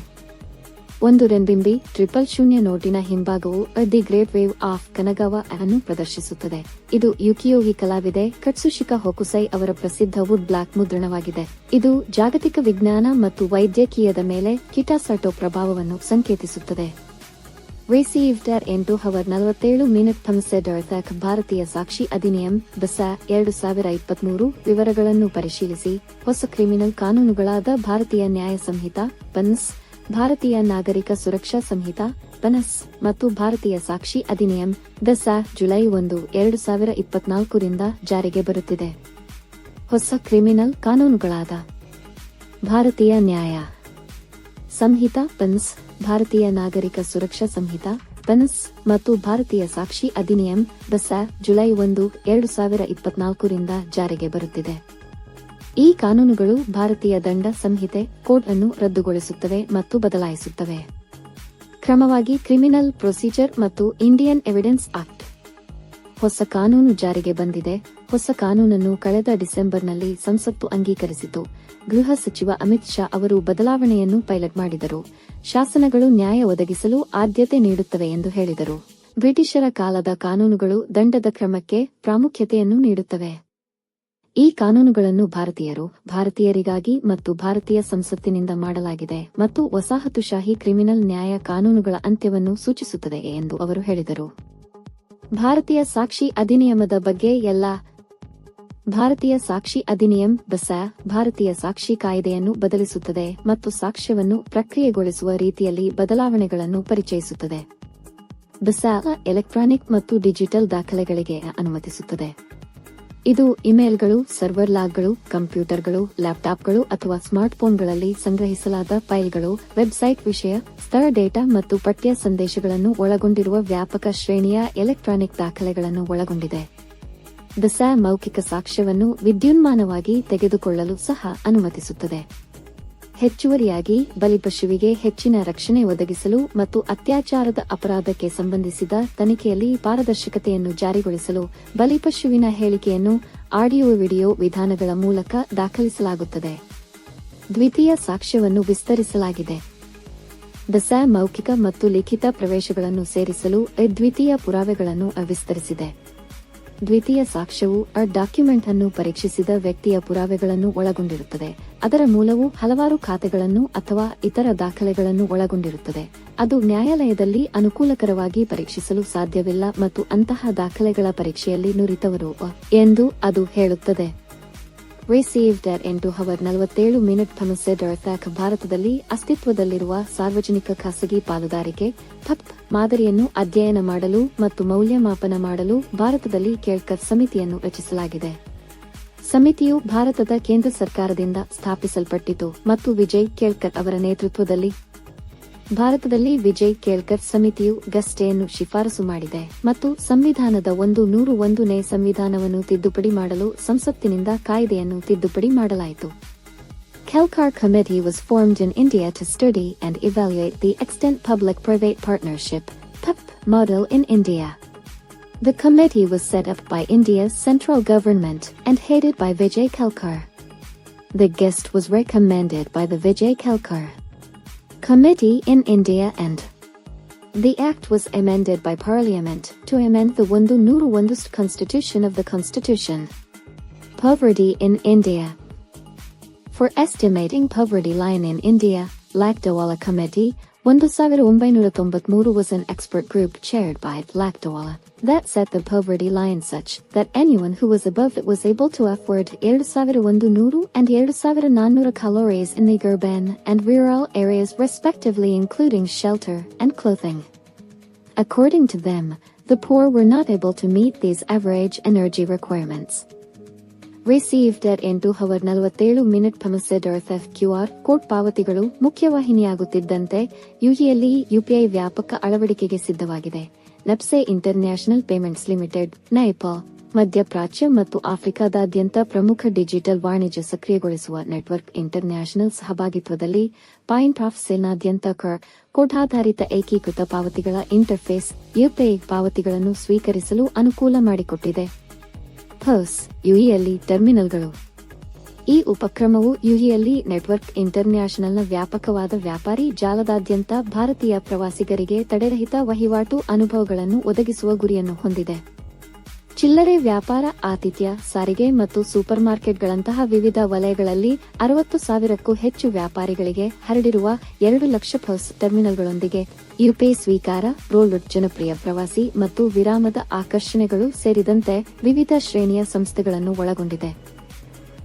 Speaker 2: ಒಂದು ಬಿಂಬಿ ಟ್ರಿಪಲ್ ಶೂನ್ಯ ನೋಟಿನ ಹಿಂಭಾಗವು the Great Wave off Kanagawa ಅನ್ನು ಪ್ರದರ್ಶಿಸುತ್ತದೆ. ಇದು ಯುಕಿಯೋಗಿ ಕಲಾವಿದೆ ಕಟ್ಸುಶಿಕ ಹೊಕುಸೈ ಅವರ ಪ್ರಸಿದ್ಧ ವುಡ್ ಬ್ಲಾಕ್ ಮುದ್ರಣವಾಗಿದೆ. ಇದು ಜಾಗತಿಕ ವಿಜ್ಞಾನ ಮತ್ತು ವೈದ್ಯಕೀಯದ ಮೇಲೆ ಕಿಟಾಸಾಟೋ ಪ್ರಭಾವವನ್ನು ಸಂಕೇತಿಸುತ್ತದೆ. ರಿಸೀವ್ಡ್ ಅರ್ ಎಂಟು ಹವರ್ ನಲವತ್ತೇಳು ಮಿನಿಟ್ ಅರ್ಥಕ್ ಭಾರತೀಯ ಸಾಕ್ಷಿ ಅಧಿನಿಯಂ, ಬಸ ಎರಡು ಸಾವಿರ ಇಪ್ಪತ್ಮೂರು ವಿವರಗಳನ್ನು ಪರಿಶೀಲಿಸಿ, ಹೊಸ ಕ್ರಿಮಿನಲ್ ಕಾನೂನುಗಳಾದ ಭಾರತೀಯ ನ್ಯಾಯ ಸಂಹಿತಾ ಪನ್ಸ್ ಭಾರತೀಯ ನಾಗರಿಕ ಸುರಕ್ಷಾ ಸಂಹಿತಾ, ಪನಸ್ ಮತ್ತು ಭಾರತೀಯ ಸಾಕ್ಷಿ ಅಧಿನಿಯಂ, ದಸಾ ಜುಲೈ ಒಂದು, ಎರಡು ಸಾವಿರ ಇಪ್ಪತ್ನಾಲ್ಕರಿಂದ ಜಾರಿಗೆ ಬರುತ್ತಿದೆ. ಹೊಸ ಕ್ರಿಮಿನಲ್ ಕಾನೂನುಗಳಾದ ಭಾರತೀಯ ನ್ಯಾಯ, ಸಂಹಿತಾ, ಪನ್ಸ್, ಭಾರತೀಯ ನಾಗರಿಕ ಸುರಕ್ಷಾ ಸಂಹಿತಾ, ಪನಸ್ ಮತ್ತು ಭಾರತೀಯ ಸಾಕ್ಷಿ ಅಧಿನಿಯಂ, ದಸಾ ಜುಲೈ ಒಂದು, ಎರಡು ಸಾವಿರ ಇಪ್ಪತ್ನಾಲ್ಕರಿಂದ ಜಾರಿಗೆ ಬರುತ್ತಿದೆ. ಈ ಕಾನೂನುಗಳು ಭಾರತೀಯ ದಂಡ ಸಂಹಿತೆ ಕೋಡ್ ಅನ್ನು ರದ್ದುಗೊಳಿಸುತ್ತವೆ ಮತ್ತು ಬದಲಾಯಿಸುತ್ತವೆ. ಕ್ರಮವಾಗಿ ಕ್ರಿಮಿನಲ್ ಪ್ರೊಸೀಜರ್ ಮತ್ತು ಇಂಡಿಯನ್ ಎವಿಡೆನ್ಸ್ ಆಕ್ಟ್. ಹೊಸ ಕಾನೂನು ಜಾರಿಗೆ ಬಂದಿದೆ. ಹೊಸ ಕಾನೂನನ್ನು ಕಳೆದ ಡಿಸೆಂಬರ್ನಲ್ಲಿ ಸಂಸತ್ತು ಅಂಗೀಕರಿಸಿತು. ಗೃಹ ಸಚಿವ ಅಮಿತ್ ಶಾ ಅವರು ಬದಲಾವಣೆಯನ್ನು ಪೈಲಟ್ ಮಾಡಿದರು. ಶಾಸನಗಳು ನ್ಯಾಯ ಒದಗಿಸಲು ಆದ್ಯತೆ ನೀಡುತ್ತವೆ ಎಂದು ಹೇಳಿದರು. ಬ್ರಿಟಿಷರ ಕಾಲದ ಕಾನೂನುಗಳು ದಂಡದ ಕ್ರಮಕ್ಕೆ ಪ್ರಾಮುಖ್ಯತೆಯನ್ನು ನೀಡುತ್ತವೆ. ಈ ಕಾನೂನುಗಳನ್ನು ಭಾರತೀಯರು, ಭಾರತೀಯರಿಗಾಗಿ ಮತ್ತು ಭಾರತೀಯ ಸಂಸತ್ತಿನಿಂದ ಮಾಡಲಾಗಿದೆ ಮತ್ತು ವಸಾಹತುಶಾಹಿ ಕ್ರಿಮಿನಲ್ ನ್ಯಾಯ ಕಾನೂನುಗಳ ಅಂತ್ಯವನ್ನು ಸೂಚಿಸುತ್ತದೆ ಎಂದು ಅವರು ಹೇಳಿದರು. ಭಾರತೀಯ ಸಾಕ್ಷಿ ಅಧಿನಿಯಮದ ಬಗ್ಗೆ ಎಲ್ಲ ಭಾರತೀಯ ಸಾಕ್ಷಿ ಅಧಿನಿಯಂ, ಬಸ, ಭಾರತೀಯ ಸಾಕ್ಷಿ ಕಾಯ್ದೆಯನ್ನು ಬದಲಿಸುತ್ತದೆ ಮತ್ತು ಸಾಕ್ಷ್ಯವನ್ನು ಪ್ರಕ್ರಿಯೆಗೊಳಿಸುವ ರೀತಿಯಲ್ಲಿ ಬದಲಾವಣೆಗಳನ್ನು ಪರಿಚಯಿಸುತ್ತದೆ. ಬಸ, ಎಲೆಕ್ಟ್ರಾನಿಕ್ ಮತ್ತು ಡಿಜಿಟಲ್ ದಾಖಲೆಗಳಿಗೆ ಅನುಮತಿಸುತ್ತದೆ. ಇದು ಇಮೇಲ್ಗಳು, ಸರ್ವರ್ ಲಾಗ್ಗಳು, ಕಂಪ್ಯೂಟರ್ಗಳು, ಲ್ಯಾಪ್ಟಾಪ್ಗಳು ಅಥವಾ ಸ್ಮಾರ್ಟ್ಫೋನ್ಗಳಲ್ಲಿ ಸಂಗ್ರಹಿಸಲಾದ ಫೈಲ್ಗಳು, ವೆಬ್ಸೈಟ್ ವಿಷಯ, ಸ್ಥಳ ಡೇಟಾ ಮತ್ತು ಪಠ್ಯ ಸಂದೇಶಗಳನ್ನು ಒಳಗೊಂಡಿರುವ ವ್ಯಾಪಕ ಶ್ರೇಣಿಯ ಎಲೆಕ್ಟ್ರಾನಿಕ್ ದಾಖಲೆಗಳನ್ನು ಒಳಗೊಂಡಿದೆ. ದಸಾ ಮೌಖಿಕ ಸಾಕ್ಷ್ಯವನ್ನು ವಿದ್ಯುನ್ಮಾನವಾಗಿ ತೆಗೆದುಕೊಳ್ಳಲು ಸಹ ಅನುಮತಿಸುತ್ತದೆ. ಹೆಚ್ಚುವರಿಯಾಗಿ ಬಲಿಪಶುವಿಗೆ ಹೆಚ್ಚಿನ ರಕ್ಷಣೆ ಒದಗಿಸಲು ಮತ್ತು ಅತ್ಯಾಚಾರದ ಅಪರಾಧಕ್ಕೆ ಸಂಬಂಧಿಸಿದ ತನಿಖೆಯಲ್ಲಿ ಪಾರದರ್ಶಕತೆಯನ್ನು ಜಾರಿಗೊಳಿಸಲು ಬಲಿಪಶುವಿನ ಹೇಳಿಕೆಯನ್ನು ಆಡಿಯೋ ವಿಡಿಯೋ ವಿಧಾನಗಳ ಮೂಲಕ ದಾಖಲಿಸಲಾಗುತ್ತದೆ. ದ್ವಿತೀಯ ಸಾಕ್ಷ್ಯವನ್ನು ವಿಸ್ತರಿಸಲಾಗಿದೆ. ದಸ ಮೌಖಿಕ ಮತ್ತು ಲಿಖಿತ ಪ್ರವೇಶಗಳನ್ನು ಸೇರಿಸಲು ದ್ವಿತೀಯ ಪುರಾವೆಗಳನ್ನು ವಿಸ್ತರಿಸಿದೆ. ದ್ವಿತೀಯ ಸಾಕ್ಷ್ಯವು ಅ ಡಾಕ್ಯುಮೆಂಟ್ ಅನ್ನು ಪರೀಕ್ಷಿಸಿದ ವ್ಯಕ್ತಿಯ ಪುರಾವೆಗಳನ್ನು ಒಳಗೊಂಡಿರುತ್ತದೆ. ಅದರ ಮೂಲವು ಹಲವಾರು ಖಾತೆಗಳನ್ನು ಅಥವಾ ಇತರ ದಾಖಲೆಗಳನ್ನು ಒಳಗೊಂಡಿರುತ್ತದೆ. ಅದು ನ್ಯಾಯಾಲಯದಲ್ಲಿ ಅನುಕೂಲಕರವಾಗಿ ಪರೀಕ್ಷಿಸಲು ಸಾಧ್ಯವಿಲ್ಲ ಮತ್ತು ಅಂತಹ ದಾಖಲೆಗಳ ಪರೀಕ್ಷೆಯಲ್ಲಿ ನುರಿತವರು ಎಂದು ಅದು ಹೇಳುತ್ತದೆ. ರಿಸೀವ್ಡ್ ಅಟ್ ಎಂಟು ಹವರ್ ನಲವತ್ತೇಳು ಮಿನಿಟ್ ಥಮಸೆಡ್ ಭಾರತದಲ್ಲಿ ಅಸ್ತಿತ್ವದಲ್ಲಿರುವ ಸಾರ್ವಜನಿಕ ಖಾಸಗಿ ಪಾಲುದಾರಿಕೆ ಥಪ್ ಮಾದರಿಯನ್ನು ಅಧ್ಯಯನ ಮಾಡಲು ಮತ್ತು ಮೌಲ್ಯಮಾಪನ ಮಾಡಲು ಭಾರತದಲ್ಲಿ ಕೇಳ್ಕರ್ ಸಮಿತಿಯನ್ನು ರಚಿಸಲಾಗಿದೆ. ಸಮಿತಿಯು ಭಾರತದ ಕೇಂದ್ರ ಸರ್ಕಾರದಿಂದ ಸ್ಥಾಪಿಸಲ್ಪಟ್ಟಿತು ಮತ್ತು ವಿಜಯ್ ಕೇಳ್ಕರ್ ಅವರ ನೇತೃತ್ವದಲ್ಲಿ ಭಾರತದಲ್ಲಿ ವಿಜಯ್ ಕೇಳ್ಕರ್ ಸಮಿತಿಯು ಗಸ್ಟೆಯನ್ನು ಶಿಫಾರಸು ಮಾಡಿದೆ ಮತ್ತು ಸಂವಿಧಾನದ ಒಂದು ನೂರು ಒಂದನೇ ಸಂವಿಧಾನವನ್ನು ತಿದ್ದುಪಡಿ ಮಾಡಲು ಸಂಸತ್ತಿನಿಂದ ಕಾಯ್ದೆಯನ್ನು ತಿದ್ದುಪಡಿ ಮಾಡಲಾಯಿತು Kelkar Committee was formed in India to study and evaluate the extent public-private partnership PUP model in India. The committee was set up by India's central government and headed by Vijay Kelkar. The guest was recommended by the Vijay Kelkar Committee in India and the act was amended by Parliament to amend the Wundu Nuru Wundust Constitution of the Constitution. Poverty in India For estimating poverty line in India, Lakdawala Committee, ಒಂದು ಸಾವಿರ ಒಂಬೈನೂರ ತೊಂಬತ್ಮೂರು was an expert group chaired by Lakdawala that set the poverty line such that anyone who was above it was able to afford ಎರಡು ಸಾವಿರ ಒಂದು ನೂರು and ಎರಡು ಸಾವಿರ ನಾನ್ನೂರ calories in the urban and rural areas respectively including shelter and clothing. According to them, the poor were not able to meet these average energy requirements. Received at ಎಂಟು hour ನಲವತ್ತೇಳು minute ಫಮಸೆಡ್ ಎಫ್ QR code ಪಾವತಿಗಳು ಮುಖ್ಯವಾಹಿನಿಯಾಗುತ್ತಿದ್ದಂತೆ ಯುಜಿಯಲ್ಲಿ UPI ವ್ಯಾಪಕ ಅಳವಡಿಕೆಗೆ ಸಿದ್ಧವಾಗಿದೆ. ನಪ್ಸೆ ಇಂಟರ್ನ್ಯಾಷನಲ್ ಪೇಮೆಂಟ್ಸ್ ಲಿಮಿಟೆಡ್ ನೈಪ ಮಧ್ಯಪ್ರಾಚ್ಯ ಮತ್ತು ಆಫ್ರಿಕಾದಾದ್ಯಂತ ಪ್ರಮುಖ ಡಿಜಿಟಲ್ ವಾಣಿಜ್ಯ ಸಕ್ರಿಯಗೊಳಿಸುವ ನೆಟ್ವರ್ಕ್ ಇಂಟರ್ನ್ಯಾಷನಲ್ ಸಹಭಾಗಿತ್ವದಲ್ಲಿ ಪಾಯಿಂಟ್ ಆಫ್ ಸೇಲ್ನಾದ್ಯಂತ ಕರ್ ಕೋಢಾಧಾರಿತ ಏಕೀಕೃತ ಪಾವತಿಗಳ ಇಂಟರ್ಫೇಸ್ ಯುಪಿಐ ಪಾವತಿಗಳನ್ನು ಸ್ವೀಕರಿಸಲು ಅನುಕೂಲ ಮಾಡಿಕೊಟ್ಟಿದೆ. ಫಸ್ ಯುಇಯಲ್ಲಿ ಟರ್ಮಿನಲ್ಗಳು. ಈ ಉಪಕ್ರಮವು ಯುಇಯಲ್ಲಿ ನೆಟ್ವರ್ಕ್ ಇಂಟರ್ನ್ಯಾಷನಲ್ನ ವ್ಯಾಪಕವಾದ ವ್ಯಾಪಾರಿ ಜಾಲದಾದ್ಯಂತ ಭಾರತೀಯ ಪ್ರವಾಸಿಗರಿಗೆ ತಡೆರಹಿತ ವಹಿವಾಟು ಅನುಭವಗಳನ್ನು ಒದಗಿಸುವ ಗುರಿಯನ್ನು ಹೊಂದಿದೆ. ಚಿಲ್ಲರೆ ವ್ಯಾಪಾರ, ಆತಿಥ್ಯ, ಸಾರಿಗೆ ಮತ್ತು ಸೂಪರ್ ಮಾರ್ಕೆಟ್ಗಳಂತಹ ವಿವಿಧ ವಲಯಗಳಲ್ಲಿ ಅರವತ್ತು ಸಾವಿರಕ್ಕೂ ಹೆಚ್ಚು ವ್ಯಾಪಾರಿಗಳಿಗೆ ಹರಡಿರುವ ಎರಡು ಲಕ್ಷ ಬಸ್ ಟರ್ಮಿನಲ್ಗಳೊಂದಿಗೆ ಯುಪೇ ಸ್ವೀಕಾರ ರೋಲ್ಡ್ ಜನಪ್ರಿಯ ಪ್ರವಾಸಿ ಮತ್ತು ವಿರಾಮದ ಆಕರ್ಷಣೆಗಳು ಸೇರಿದಂತೆ ವಿವಿಧ ಶ್ರೇಣಿಯ ಸಂಸ್ಥೆಗಳನ್ನು ಒಳಗೊಂಡಿದೆ.